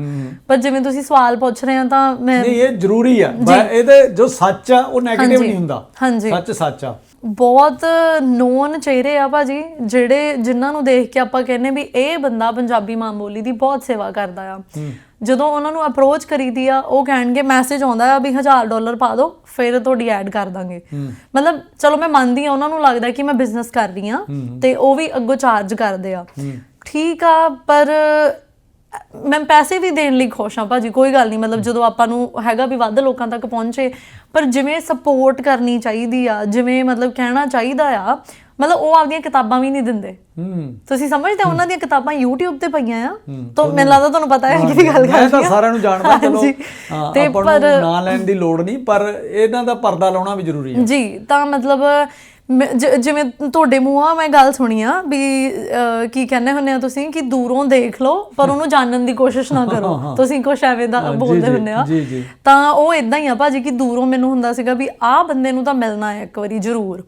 ਪਰ ਜਿਵੇਂ ਤੁਸੀਂ ਸਵਾਲ ਪੁੱਛ ਰਹੇ ਆ ਤਾਂ ਮੈਂ ਨਹੀਂ ਇਹ ਜ਼ਰੂਰੀ ਆ। ਇਹਦੇ ਜੋ ਸੱਚ ਆ ਉਹ 네ਗੇਟਿਵ ਨਹੀਂ ਹੁੰਦਾ। ਹਾਂਜੀ। ਸੱਚ ਸੱਚ ਆ। ਬਹੁਤ ਨੋਨ ਚਿਹਰੇ ਆ ਭਾਜੀ ਜਿਹੜੇ ਜਿਨ੍ਹਾਂ ਨੂੰ ਦੇਖ ਕੇ ਆਪਾਂ ਕਹਿੰਨੇ ਵੀ ਇਹ ਬੰਦਾ ਪੰਜਾਬੀ ਮਾਂ ਬੋਲੀ ਦੀ ਬਹੁਤ ਸੇਵਾ ਕਰਦਾ ਆ। ਜਦੋਂ ਉਹਨਾਂ ਨੂੰ ਅਪਰੋਚ ਕਰੀਦੀ ਆ ਉਹ ਕਹਿਣਗੇ ਮੈਸੇਜ ਆਉਂਦਾ ਆ ਵੀ 1000 ਡਾਲਰ ਪਾ ਦਿਓ ਫਿਰ ਤੁਹਾਡੀ ਐਡ ਕਰ ਦਾਂਗੇ। ਮਤਲਬ ਚਲੋ ਮੈਂ ਮੰਨਦੀ ਆ ਉਹਨਾਂ ਨੂੰ ਲੱਗਦਾ ਕਿ ਮੈਂ ਬਿਜ਼ਨਸ ਕਰ ਰਹੀ ਆ ਤੇ ਉਹ ਵੀ ਅੱਗੋਂ ਚਾਰਜ ਕਰਦੇ ਆ। ਠੀਕ ਆ ਪਰ ਮੈਂ ਪੈਸੇ ਵੀ ਦੇਣ ਲਈ ਖੁਸ਼ ਹਾਂ ਭਾਜੀ ਕੋਈ ਗੱਲ ਨਹੀਂ। ਮਤਲਬ ਜਦੋਂ ਆਪਾਂ ਨੂੰ ਹੈਗਾ ਵੀ ਵੱਧ ਲੋਕਾਂ ਤੱਕ ਪਹੁੰਚੇ ਪਰ ਜਿਵੇਂ ਸਪੋਰਟ ਕਰਨੀ ਚਾਹੀਦੀ ਆ ਜਿਵੇਂ ਮਤਲਬ ਕਹਿਣਾ ਚਾਹੀਦਾ ਆ ਮਤਲਬ ਉਹ ਆਪਦੀਆਂ ਕਿਤਾਬਾਂ ਵੀ ਨਹੀਂ ਦਿੰਦੇ। ਹੂੰ। ਤੁਸੀਂ ਸਮਝਦੇ ਹੋ ਉਹਨਾਂ ਦੀਆਂ ਕਿਤਾਬਾਂ YouTube ਤੇ ਪਈਆਂ ਆ? ਤਾਂ ਮੈਨੂੰ ਲੱਗਦਾ ਤੁਹਾਨੂੰ ਪਤਾ ਹੈ ਕਿਹਦੀ ਗੱਲ ਕਰ ਮੈਂ ਤਾਂ ਸਾਰਿਆਂ ਨੂੰ ਜਾਣਦਾ ਚਲੋ। ਆਪਾਂ ਨੂੰ ਨਾਂ ਲੈਣ ਦੀ ਲੋੜ ਨਹੀਂ ਪਰ ਇਹਨਾਂ ਦਾ ਪਰਦਾ ਲਾਉਣਾ ਵੀ ਜ਼ਰੂਰੀ ਹੈ ਜੀ ਤਾਂ ਮਤਲਬ ਜਿਵੇਂ ਤੁਹਾਡੇ ਮੂੰਹਾਂ ਮੈਂ ਗੱਲ ਸੁਣੀ ਆ ਵੀ ਕੀ ਕਹਿੰਦੇ ਹੁੰਦੇ ਆ ਤੁਸੀਂ ਕਿ ਦੂਰੋਂ ਦੇਖ ਲਓ ਪਰ ਉਹਨੂੰ ਜਾਣਨ ਦੀ ਕੋਸ਼ਿਸ਼ ਨਾ ਕਰੋ। ਤੁਸੀਂ ਕੁਛ ਐਵੇਂ ਦਾ ਹਾਂ, ਬੋਲਦੇ ਹੁੰਦੇ ਆ। ਤਾਂ ਉਹ ਇਦਾਂ ਹੀ ਆ ਭਾਜੀ ਕਿ ਦੂਰੋਂ ਮੈਨੂੰ ਹੁੰਦਾ ਸੀਗਾ ਵੀ ਆਹ ਬੰਦੇ ਨੂੰ ਤਾਂ ਮਿਲਣਾ ਹੈ ਇੱਕ ਵਾਰੀ ਜ਼ਰੂਰ।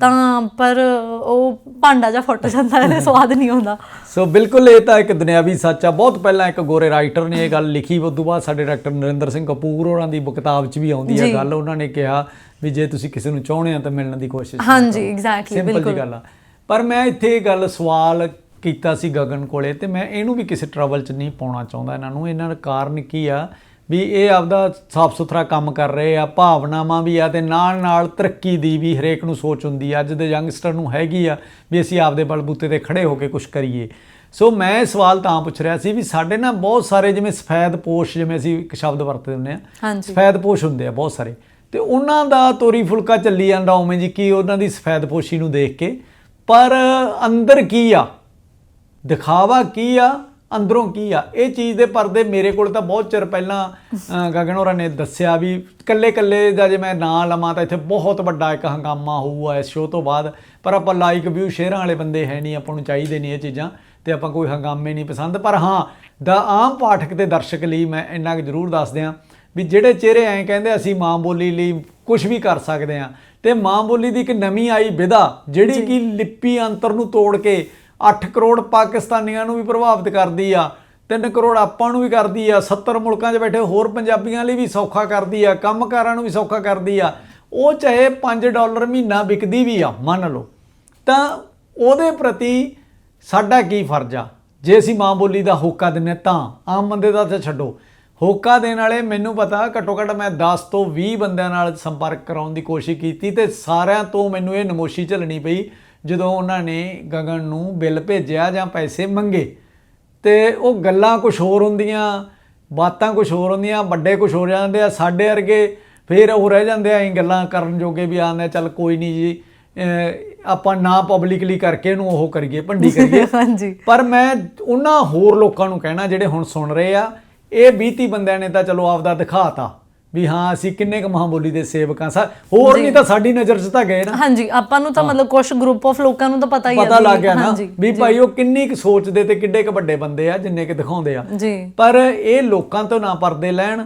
ਤਾਂ ਪਰ ਉਹ ਭਾਂਡਾ ਜਾਂ ਫੁੱਟ ਜਾਂਦਾ ਇਹਦੇ ਸਵਾਦ ਨਹੀਂ ਆਉਂਦਾ। ਸੋ ਬਿਲਕੁਲ ਇਹ ਤਾਂ ਇੱਕ ਦੁਨਿਆਵੀ ਸੱਚ ਆ। ਬਹੁਤ ਪਹਿਲਾਂ ਇੱਕ ਗੋਰੇ ਰਾਈਟਰ ਨੇ ਇਹ ਗੱਲ ਲਿਖੀ ਉਸ ਤੋਂ ਬਾਅਦ ਸਾਡੇ ਡਾਕਟਰ ਨਰਿੰਦਰ ਸਿੰਘ ਕਪੂਰ ਹੋਰਾਂ ਦੀ ਕਿਤਾਬ 'ਚ ਵੀ ਆਉਂਦੀ ਹੈ। ਗੱਲ। ਉਹਨਾਂ ਨੇ ਕਿਹਾ ਵੀ ਜੇ ਤੁਸੀਂ ਕਿਸੇ ਨੂੰ ਚਾਹੁੰਦੇ ਆ ਤਾਂ ਮਿਲਣ ਦੀ ਕੋਸ਼ਿਸ਼ ਕਰੋ। ਹਾਂਜੀ ਐਗਜ਼ੈਕਟਲੀ ਸਿੰਪਲ ਜੀ ਬਿਲਕੁਲ। ਗੱਲ ਆ। ਪਰ ਮੈਂ ਇੱਥੇ ਇਹ ਗੱਲ ਸਵਾਲ ਕੀਤਾ ਸੀ ਗਗਨ ਕੋਲੇ ਤੇ ਮੈਂ ਇਹਨੂੰ ਵੀ ਕਿਸੇ ਟਰਬਲ 'ਚ ਨਹੀਂ ਪਾਉਣਾ ਚਾਹੁੰਦਾ ਇਹਨਾਂ ਨੂੰ। ਇਹਨਾਂ ਦਾ ਕਾਰਨ ਕੀ ਆ? ਵੀ ਇਹ ਆਪਦਾ ਸਾਫ਼ ਸੁਥਰਾ ਕੰਮ ਕਰ ਰਹੇ ਆ ਭਾਵਨਾਵਾਂ ਵੀ ਆ ਤੇ ਨਾਲ ਨਾਲ ਤਰੱਕੀ ਦੀ ਵੀ ਹਰੇਕ ਨੂੰ ਸੋਚ ਹੁੰਦੀ ਆ। ਅੱਜ ਦੇ ਯੰਗਸਟਰ ਨੂੰ ਹੈਗੀ ਆ ਵੀ ਅਸੀਂ ਆਪਦੇ ਬਲਬੂਤੇ ਤੇ ਖੜੇ ਹੋ ਕੇ ਕੁਝ ਕਰੀਏ। ਸੋ ਮੈਂ ਸਵਾਲ ਤਾਂ ਪੁੱਛ ਰਿਹਾ ਸੀ ਵੀ ਸਾਡੇ ਨਾਲ ਬਹੁਤ ਸਾਰੇ ਜਿਵੇਂ ਸਫੈਦ ਪੋਸ਼ ਜਿਵੇਂ ਅਸੀਂ ਇੱਕ ਸ਼ਬਦ ਵਰਤਦੇ ਹੁੰਦੇ ਆ। ਸਫੈਦ ਪੋਸ਼ ਹੁੰਦੇ ਆ ਬਹੁਤ ਸਾਰੇ। ਤੇ ਉਹਨਾਂ ਦਾ ਤੋਰੀ ਫੁਲਕਾ ਚੱਲੀ ਜਾਂਦਾ ਉਵੇਂ ਜੀ ਕੀ ਉਹਨਾਂ ਦੀ ਸਫੈਦਪੋਸ਼ੀ ਨੂੰ ਦੇਖ ਕੇ। ਪਰ ਅੰਦਰ ਕੀ ਆ? ਦਿਖਾਵਾ ਕੀ ਆ? ਅੰਦਰੋਂ ਕੀ ਆ? ਇਹ ਚੀਜ਼ ਦੇ ਪਰਦੇ ਮੇਰੇ ਕੋਲ ਤਾਂ ਬਹੁਤ ਚਿਰ ਪਹਿਲਾਂ ਗਗਨ ਹੋਰਾਂ ਨੇ ਦੱਸਿਆ ਵੀ ਕੱਲੇ ਕੱਲੇ ਦਾ ਜੇ ਮੈਂ ਨਾਂ ਲਵਾਂ ਤਾਂ ਇੱਥੇ ਬਹੁਤ ਵੱਡਾ ਇੱਕ ਹੰਗਾਮਾ ਹੋਊਗਾ ਇਸ ਸ਼ੋਅ ਤੋਂ ਬਾਅਦ। ਪਰ ਆਪਾਂ ਲਾਈਕ ਵਿਊ ਸ਼ੇਅਰਾਂ ਵਾਲੇ ਬੰਦੇ ਹੈ ਨਹੀਂ, ਆਪਾਂ ਨੂੰ ਚਾਹੀਦੇ ਨਹੀਂ ਇਹ ਚੀਜ਼ਾਂ ਤੇ ਆਪਾਂ ਕੋਈ ਹੰਗਾਮੇ ਨਹੀਂ ਪਸੰਦ। ਪਰ ਹਾਂ, ਦਾ ਆਮ ਪਾਠਕ ਤੇ ਦਰਸ਼ਕ ਲਈ ਮੈਂ ਇੰਨਾ ਕੁ ਜ਼ਰੂਰ ਦੱਸ ਦਿਆਂ ਵੀ ਜਿਹੜੇ ਚਿਹਰੇ ਐਂ ਕਹਿੰਦੇ ਅਸੀਂ ਮਾਂ ਬੋਲੀ ਲਈ ਕੁਝ ਵੀ ਕਰ ਸਕਦੇ ਆ ਤੇ ਮਾਂ ਬੋਲੀ ਦੀ ਇੱਕ ਨਵੀਂ ਆਈ ਵਿਧਾ ਜਿਹੜੀ ਕਿ ਲਿਪੀ ਅੰਤਰ ਨੂੰ ਤੋੜ ਕੇ 8 ਕਰੋੜ ਪਾਕਿਸਤਾਨੀਆਂ ਨੂੰ ਵੀ ਪ੍ਰਭਾਵਿਤ ਕਰਦੀ ਆ 3 ਕਰੋੜ ਆਪਾਂ ਨੂੰ ਵੀ ਕਰਦੀ ਆ 70 ਮੁਲਕਾਂ 'ਚ ਬੈਠੇ ਹੋਰ ਪੰਜਾਬੀਆਂ ਲਈ ਵੀ ਸੌਖਾ ਕਰਦੀ ਆ ਕੰਮਕਾਰਾਂ ਨੂੰ ਵੀ ਸੌਖਾ ਕਰਦੀ ਆ। ਉਹ ਚਾਹੇ 5 ਡਾਲਰ ਮਹੀਨਾ ਵਿਕਦੀ ਵੀ ਆ ਮੰਨ ਲਓ। ਤਾਂ ਉਹਦੇ ਪ੍ਰਤੀ ਸਾਡਾ ਕੀ ਫਰਜ਼ ਆ? ਜੇ ਅਸੀਂ ਮਾਂ ਬੋਲੀ ਦਾ ਹੋਕਾ ਦਿੰਨੇ ਤਾਂ ਆਮ ਬੰਦੇ ਦਾ ਤਾਂ ਛੱਡੋ। ਹੋਕਾ ਦੇਣ ਵਾਲੇ ਮੈਨੂੰ ਪਤਾ ਘੱਟੋ ਘੱਟ ਮੈਂ 10 ਤੋਂ 20 ਬੰਦਿਆਂ ਨਾਲ ਸੰਪਰਕ ਕਰਾਉਣ ਦੀ ਕੋਸ਼ਿਸ਼ ਕੀਤੀ ਤੇ ਸਾਰਿਆਂ ਤੋਂ ਮੈਨੂੰ ਇਹ ਨਮੋਸ਼ੀ ਝੱਲਣੀ ਪਈ ਜਦੋਂ ਉਹਨਾਂ ਨੇ ਗਗਨ ਨੂੰ ਬਿੱਲ ਭੇਜਿਆ ਜਾਂ ਪੈਸੇ ਮੰਗੇ। ਤੇ ਉਹ ਗੱਲਾਂ ਕੁਝ ਹੋਰ ਹੁੰਦੀਆਂ ਬਾਤਾਂ ਕੁਝ ਹੋਰ ਹੁੰਦੀਆਂ ਵੱਡੇ ਕੁਝ ਹੋ ਜਾਂਦੇ ਆ ਸਾਡੇ ਵਰਗੇ ਫਿਰ ਉਹ ਰਹਿ ਜਾਂਦੇ ਆ ਇਹ ਗੱਲਾਂ ਕਰਨ ਜੋਗੇ ਵੀ ਆਂਦੇ ਚੱਲ ਕੋਈ ਨਹੀਂ ਜੀ ਆਪਾਂ ਨਾ ਪਬਲਿਕਲੀ ਕਰਕੇ ਇਹਨੂੰ ਉਹ ਕਰੀਏ ਭੰਡੀ ਕਰੀਏ। ਹਾਂਜੀ। ਪਰ ਮੈਂ ਉਹਨਾਂ ਹੋਰ ਲੋਕਾਂ ਨੂੰ ਕਹਿਣਾ ਜਿਹੜੇ ਹੁਣ ਸੁਣ ਰਹੇ ਆ ਇਹ 20 30 ਬੰਦਿਆਂ ਨੇ ਤਾਂ ਚਲੋ ਆਪਦਾ ਦਿਖਾਤਾ ਵੀ ਹਾਂ ਅਸੀਂ ਕਿੰਨੇ ਕੁ ਮਹਾਬੋਲੀ ਦੇ ਸੇਵਕਾਂ ਸਾ ਹੋਰ ਨਹੀਂ ਤਾਂ ਸਾਡੀ ਨਜ਼ਰ 'ਚ ਤਾਂ ਗਏ ਨਾ। ਹਾਂਜੀ ਆਪਾਂ ਨੂੰ ਤਾਂ ਮਤਲਬ ਕੁਝ ਗਰੁੱਪ ਆਫ ਲੋਕਾਂ ਨੂੰ ਤਾਂ ਪਤਾ ਹੀ ਪਤਾ ਲੱਗ ਗਿਆ ਨਾ ਵੀ ਭਾਈ ਉਹ ਕਿੰਨੀ ਕੁ ਸੋਚਦੇ ਤੇ ਕਿੱਡੇ ਕੁ ਵੱਡੇ ਬੰਦੇ ਆ ਜਿੰਨੇ ਕੁ ਦਿਖਾਉਂਦੇ ਆ। ਪਰ ਇਹ ਲੋਕਾਂ ਤੋਂ ਨਾ ਪਰਦੇ ਲੈਣ।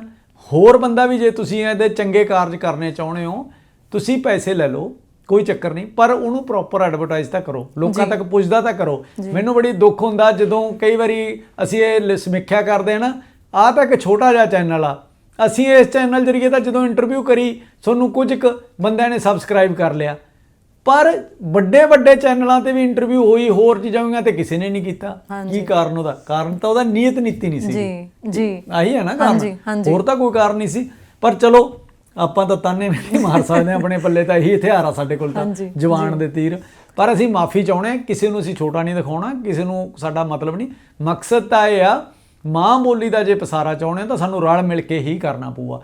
ਹੋਰ ਬੰਦਾ ਵੀ ਜੇ ਤੁਸੀਂ ਇਹਦੇ ਚੰਗੇ ਕਾਰਜ ਕਰਨੇ ਚਾਹੁੰਦੇ ਹੋ ਤੁਸੀਂ ਪੈਸੇ ਲੈ ਲਓ ਕੋਈ ਚੱਕਰ ਨਹੀਂ। ਪਰ ਉਹਨੂੰ ਪ੍ਰੋਪਰ ਐਡਵਰਟਾਈਜ਼ ਤਾਂ ਕਰੋ। ਲੋਕਾਂ ਤੱਕ ਪੁੱਜਦਾ ਤਾਂ ਕਰੋ। ਮੈਨੂੰ ਬੜੀ ਦੁੱਖ ਹੁੰਦਾ ਜਦੋਂ ਕਈ ਵਾਰੀ ਅਸੀਂ ਇਹ ਸਮੀਖਿਆ ਕਰਦੇ ਹਾਂ ਨਾ ਆਹ ਤਾਂ ਇੱਕ ਛੋਟਾ ਜਿਹਾ ਚੈਨਲ ਆ ਅਸੀਂ ਇਸ ਚੈਨਲ ਜਰੀਏ ਤਾਂ ਜਦੋਂ ਇੰਟਰਵਿਊ ਕਰੀ ਤੁਹਾਨੂੰ ਕੁਝ ਕੁ ਬੰਦਿਆਂ ਨੇ ਸਬਸਕ੍ਰਾਈਬ ਕਰ ਲਿਆ। ਪਰ ਵੱਡੇ ਵੱਡੇ ਚੈਨਲਾਂ ਤੇ ਵੀ ਇੰਟਰਵਿਊ ਹੋਈ ਹੋਰ ਚੀਜ਼ਾਂ ਹੋਈਆਂ ਤੇ ਕਿਸੇ ਨੇ ਨਹੀਂ ਕੀਤਾ। ਕੀ ਕਾਰਨ ਉਹਦਾ? ਕਾਰਨ ਤਾਂ ਉਹਦਾ ਨੀਅਤ ਨੀਤੀ ਨਹੀਂ ਸੀ ਜੀ ਜੀ। ਆਹੀ ਹੈ ਨਾ ਕਾਰਨ। ਹੋਰ ਤਾਂ ਕੋਈ ਕਾਰਨ ਨਹੀਂ ਸੀ। ਪਰ ਚਲੋ ਆਪਾਂ ਤਾਂ ਤਾਨੇ ਨਹੀਂ ਮਾਰ ਸਕਦੇ ਆਪਣੇ ਪੱਲੇ ਤਾਂ ਇਹੀ ਹਥਿਆਰ ਆ ਸਾਡੇ ਕੋਲ ਤਾਂ ਜਵਾਨ ਦੇ ਤੀਰ। ਪਰ ਅਸੀਂ ਮਾਫੀ ਚਾਹੁੰਦੇ ਕਿਸੇ ਨੂੰ ਅਸੀਂ ਛੋਟਾ ਨਹੀਂ ਦਿਖਾਉਣਾ ਕਿਸੇ ਨੂੰ ਸਾਡਾ ਮਤਲਬ ਨਹੀਂ। ਮਕਸਦ ਤਾਂ ਇਹ ਆ ਮਾਂ ਬੋਲੀ ਦਾ ਜੇ ਪਸਾਰਾ ਚਾਹੁੰਦੇ ਹਾਂ ਤਾਂ ਸਾਨੂੰ ਰਲ ਮਿਲ ਕੇ ਹੀ ਕਰਨਾ ਪਊਗਾ।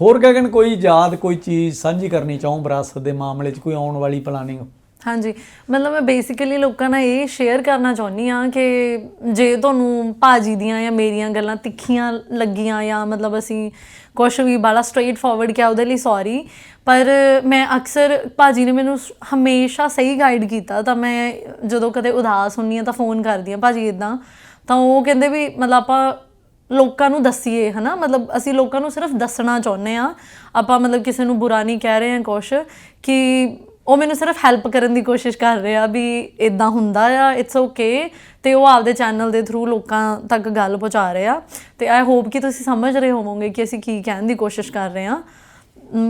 ਹੋਰ ਗਗਨ, ਕੋਈ ਯਾਦ, ਕੋਈ ਚੀਜ਼ ਸਾਂਝੀ ਕਰਨੀ ਚਾਹੋ ਵਿਰਾਸਤ ਦੇ ਮਾਮਲੇ 'ਚ? ਕੋਈ ਆਉਣ ਵਾਲੀ ਪਲਾਨਿੰਗ ਹਾਂਜੀ, ਮਤਲਬ ਮੈਂ ਬੇਸਿਕਲੀ ਲੋਕਾਂ ਨਾਲ ਇਹ ਸ਼ੇਅਰ ਕਰਨਾ ਚਾਹੁੰਦੀ ਆ ਕਿ ਜੇ ਤੁਹਾਨੂੰ ਭਾਜੀ ਦੀਆਂ ਜਾਂ ਮੇਰੀਆਂ ਗੱਲਾਂ ਤਿੱਖੀਆਂ ਲੱਗੀਆਂ ਜਾਂ ਮਤਲਬ ਅਸੀਂ ਕੁਝ ਵੀ ਬਾਲਾ ਸਟ੍ਰੇਟ ਫਾਰਵਰਡ ਕਿਹਾ ਉਹਦੇ ਲਈ ਸੌਰੀ ਪਰ ਮੈਂ ਅਕਸਰ ਭਾਜੀ ਨੇ ਮੈਨੂੰ ਹਮੇਸ਼ਾ ਸਹੀ ਗਾਈਡ ਕੀਤਾ ਤਾਂ ਮੈਂ ਜਦੋਂ ਕਦੇ ਉਦਾਸ ਹੁੰਨੀ ਆ ਤਾਂ ਫੋਨ ਕਰਦੀ ਆ ਭਾਜੀ ਇਦਾਂ ਤਾਂ ਉਹ ਕਹਿੰਦੇ ਵੀ ਮਤਲਬ ਆਪਾਂ ਲੋਕਾਂ ਨੂੰ ਦੱਸੀਏ, ਹਨਾ? ਮਤਲਬ ਅਸੀਂ ਲੋਕਾਂ ਨੂੰ ਸਿਰਫ ਦੱਸਣਾ ਚਾਹੁੰਦੇ ਆ ਆਪਾਂ ਮਤਲਬ ਕਿਸੇ ਨੂੰ ਬੁਰਾ ਨਹੀਂ ਕਹਿ ਰਹੇ ਹਾਂ ਕੁਛ, ਕਿ ਉਹ ਮੈਨੂੰ ਸਿਰਫ ਹੈਲਪ ਕਰਨ ਦੀ ਕੋਸ਼ਿਸ਼ ਕਰ ਰਹੇ ਆ ਵੀ ਇਦਾਂ ਹੁੰਦਾ ਆ ਇਟਸ ਓਕੇ ਤੇ ਉਹ ਆਪਦੇ ਚੈਨਲ ਦੇ ਥਰੂ ਲੋਕਾਂ ਤੱਕ ਗੱਲ ਪਹੁੰਚਾ ਰਹੇ ਆ। ਤੇ ਆਈ ਹੋਪ ਕਿ ਤੁਸੀਂ ਸਮਝ ਰਹੇ ਹੋਵੋਗੇ ਕਿ ਅਸੀਂ ਕੀ ਕਹਿਣ ਦੀ ਕੋਸ਼ਿਸ਼ ਕਰ ਰਹੇ ਆ।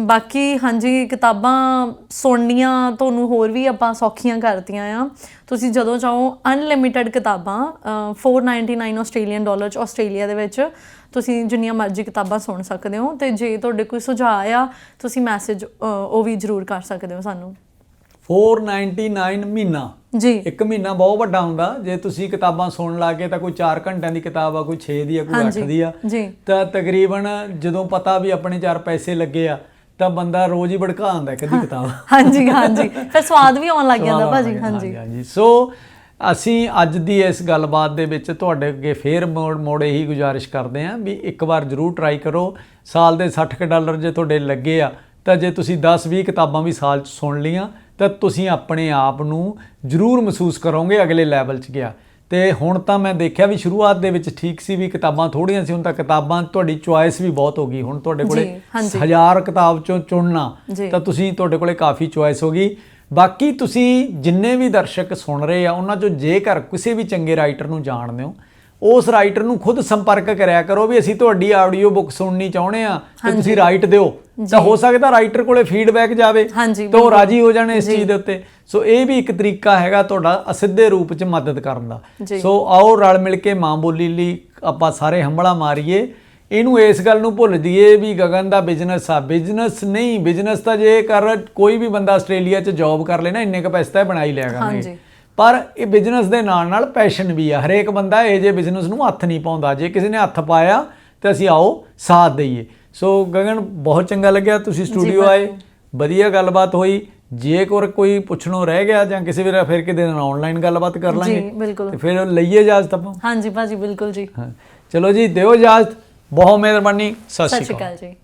ਬਾਕੀ ਹਾਂਜੀ ਕਿਤਾਬਾਂ ਸੁਣਨੀਆਂ ਤੁਹਾਨੂੰ ਹੋਰ ਵੀ ਆਪਾਂ ਸੌਖੀਆਂ ਕਰਤੀਆਂ ਆ। ਤੁਸੀਂ ਜਦੋਂ ਚਾਹੋ ਅਨਲਿਮਿਟਿਡ ਕਿਤਾਬਾਂ ਅ, 499 ਆਸਟ੍ਰੇਲੀਅਨ ਡਾਲਰ ਚ ਆਸਟ੍ਰੇਲੀਆ ਦੇ ਵਿੱਚ ਤੁਸੀਂ ਜਿੰਨੀਆਂ ਮਰਜ਼ੀ ਕਿਤਾਬਾਂ ਸੁਣ ਸਕਦੇ ਹੋ ਤੇ ਜੇ ਤੁਹਾਡੇ ਕੋਈ ਸੁਝਾਅ ਆ ਤੁਸੀਂ ਮੈਸੇਜ ਉਹ ਵੀ ਜ਼ਰੂਰ ਕਰ ਸਕਦੇ ਹੋ ਸਾਨੂੰ। 499 ਮਹੀਨਾ? ਜੀ। ਇੱਕ ਮਹੀਨਾ ਬਹੁਤ ਵੱਡਾ ਹੁੰਦਾ। ਜੇ ਤੁਸੀਂ ਕਿਤਾਬਾਂ ਸੁਣਨ ਲੱਗੇ ਤਾਂ ਕੋਈ 4 ਘੰਟਿਆਂ ਦੀ ਕਿਤਾਬ ਆ ਕੋਈ 6 ਦੀ ਆ ਕੋਈ 8 ਹਾਂਜੀ, ਦੀ ਆ। ਤਾਂ ਤਕਰੀਬਨ ਜਦੋਂ ਪਤਾ ਵੀ ਆਪਣੇ 4 ਪੈਸੇ ਲੱਗੇ ਆ ਤਾਂ ਬੰਦਾ ਰੋਜ਼ ਹੀ ਭੜਕਾ ਆਂਦਾ ਕਦੀ ਕਿਤਾਬ। ਹਾਂਜੀ ਹਾਂਜੀ। ਫਿਰ ਸਵਾਦ ਵੀ ਆਉਣ ਲੱਗ ਜਾਂਦਾ ਭਾਜੀ ਹਾਂਜੀ। ਹਾਂਜੀ ਸੋ ਅਸੀਂ ਅੱਜ ਦੀ ਇਸ ਗੱਲਬਾਤ ਦੇ ਵਿੱਚ ਤੁਹਾਡੇ ਅੱਗੇ ਫੇਰ ਮੋੜ ਮੋੜੇ ਹੀ ਗੁਜ਼ਾਰਿਸ਼ ਕਰਦੇ ਹਾਂ ਵੀ ਇੱਕ ਵਾਰ ਜ਼ਰੂਰ ਟਰਾਈ ਕਰੋ। ਸਾਲ ਦੇ 60 ਕੁ ਡਾਲਰ ਜੇ ਤੁਹਾਡੇ ਲੱਗੇ ਆ ਤਾਂ ਜੇ ਤੁਸੀਂ 10-20 ਕਿਤਾਬਾਂ ਵੀ ਸਾਲ ਚ ਸੁਣ ਲੀਆਂ ਤਾਂ ਤੁਸੀਂ ਆਪਣੇ ਆਪ ਨੂੰ ਜ਼ਰੂਰ ਮਹਿਸੂਸ ਕਰੋਗੇ ਅਗਲੇ ਲੈਵਲ 'ਚ ਗਿਆ। ਤੇ ਹੁਣ ਤਾਂ ਮੈਂ ਦੇਖਿਆ ਵੀ ਸ਼ੁਰੂਆਤ ਦੇ ਵਿੱਚ ਠੀਕ ਸੀ ਵੀ ਕਿਤਾਬਾਂ ਥੋੜੀਆਂ ਸੀ ਹੁਣ ਤਾਂ ਕਿਤਾਬਾਂ ਤੁਹਾਡੀ ਚੁਆਇਸ ਵੀ ਬਹੁਤ ਹੋ ਗਈ ਹੁਣ ਤੁਹਾਡੇ ਕੋਲੇ। ਹਜ਼ਾਰ ਕਿਤਾਬ ਚੋਂ ਚੁਣਨਾ। ਤਾਂ ਤੁਸੀਂ ਤੁਹਾਡੇ ਕੋਲੇ ਕਾਫੀ ਚੁਆਇਸ ਹੋ ਗਈ ਬਾਕੀ ਤੁਸੀਂ ਜਿੰਨੇ ਵੀ ਦਰਸ਼ਕ ਸੁਣ ਰਹੇ ਆ ਉਹਨਾਂ ਚੋਂ ਜੇਕਰ ਕਿਸੇ ਵੀ ਚੰਗੇ ਰਾਈਟਰ ਨੂੰ ਜਾਣਦੇ ਹੋ ਉਸ ਰਾਈਟਰ ਨੂੰ ਖੁਦ ਸੰਪਰਕ ਕਰਿਆ ਕਰੋ ਵੀ ਅਸੀਂ ਤੁਹਾਡੀ ਆਡੀਓ ਬੁੱਕ ਸੁਣਨੀ ਚਾਹੁੰਦੇ ਆ ਤੇ ਤੁਸੀਂ ਰਾਈਟ ਦਿਓ। ਤਾਂ ਹੋ ਸਕਦਾ ਰਾਈਟਰ ਕੋਲੇ ਫੀਡਬੈਕ ਜਾਵੇ ਤਾਂ ਉਹ ਰਾਜੀ ਹੋ ਜਾਣੇ ਇਸ ਚੀਜ਼ ਦੇ ਉੱਤੇ। ਸੋ ਇਹ ਵੀ ਇੱਕ ਤਰੀਕਾ ਹੈਗਾ ਤੁਹਾਡਾ ਅਸਿੱਧੇ ਰੂਪ 'ਚ ਮਦਦ ਕਰਨ ਦਾ। ਸੋ ਆਓ ਰਲ ਮਿਲ ਕੇ ਮਾਂ ਬੋਲੀ ਲਈ ਆਪਾਂ ਸਾਰੇ ਹੰਬਲਾ ਮਾਰੀਏ। ਇਹਨੂੰ ਇਸ ਗੱਲ ਨੂੰ ਭੁੱਲ ਜਾਈਏ ਵੀ ਗਗਨ ਦਾ ਬਿਜ਼ਨਸ ਆ। ਬਿਜ਼ਨਸ ਨਹੀਂ ਬਿਜ਼ਨਸ ਤਾਂ ਜੇ ਕਰ ਕੋਈ ਵੀ ਬੰਦਾ ਆਸਟ੍ਰੇਲੀਆ 'ਚ ਜੌਬ ਕਰ ਲੈਣਾ ਇੰਨੇ ਕ ਪੈਸੇ ਤਾਂ ਇਹ ਬਣਾ ਹੀ ਲਿਆ ਹਾਂਜੀ। ਪਰ ਇਹ ਬਿਜ਼ਨਸ ਦੇ ਨਾਲ ਨਾਲ ਪੈਸ਼ਨ ਵੀ ਆ। ਹਰੇਕ ਬੰਦਾ ਇਹ ਜੇ ਬਿਜ਼ਨਸ ਨੂੰ ਹੱਥ ਨਹੀਂ ਪਾਉਂਦਾ। ਜੇ ਕਿਸੇ ਨੇ ਹੱਥ ਪਾਇਆ ਤੇ ਅਸੀਂ ਆਓ ਸਾਥ ਦਈਏ। ਸੋ ਗਗਨ ਬਹੁਤ ਚੰਗਾ ਲੱਗਿਆ ਤੁਸੀਂ ਸਟੂਡੀਓ ਆਏ। ਵਧੀਆ ਗੱਲਬਾਤ ਹੋਈ। ਜੇ ਕੋਈ ਕੋਈ ਪੁੱਛਣੋਂ ਰਹਿ ਗਿਆ ਜਾਂ ਕਿਸੇ ਵੇਲੇ ਫਿਰ ਕਿਤੇ ਆਨਲਾਈਨ ਗੱਲਬਾਤ ਕਰ ਲਾਂਗੇ ਜੀ, ਬਿਲਕੁਲ। ਤੇ ਫਿਰ ਲਈਏ ਇਜਾਜ਼ਤ ਆਪਾਂ। ਹਾਂਜੀ ਭਾਜੀ ਬਿਲਕੁਲ ਜੀ। ਚਲੋ ਜੀ ਦਿਓ ਇਜਾਜ਼ਤ। ਬਹੁਤ ਮਿਹਰਬਾਨੀ। ਸਤਿ ਸ਼੍ਰੀ ਅਕਾਲ ਜੀ।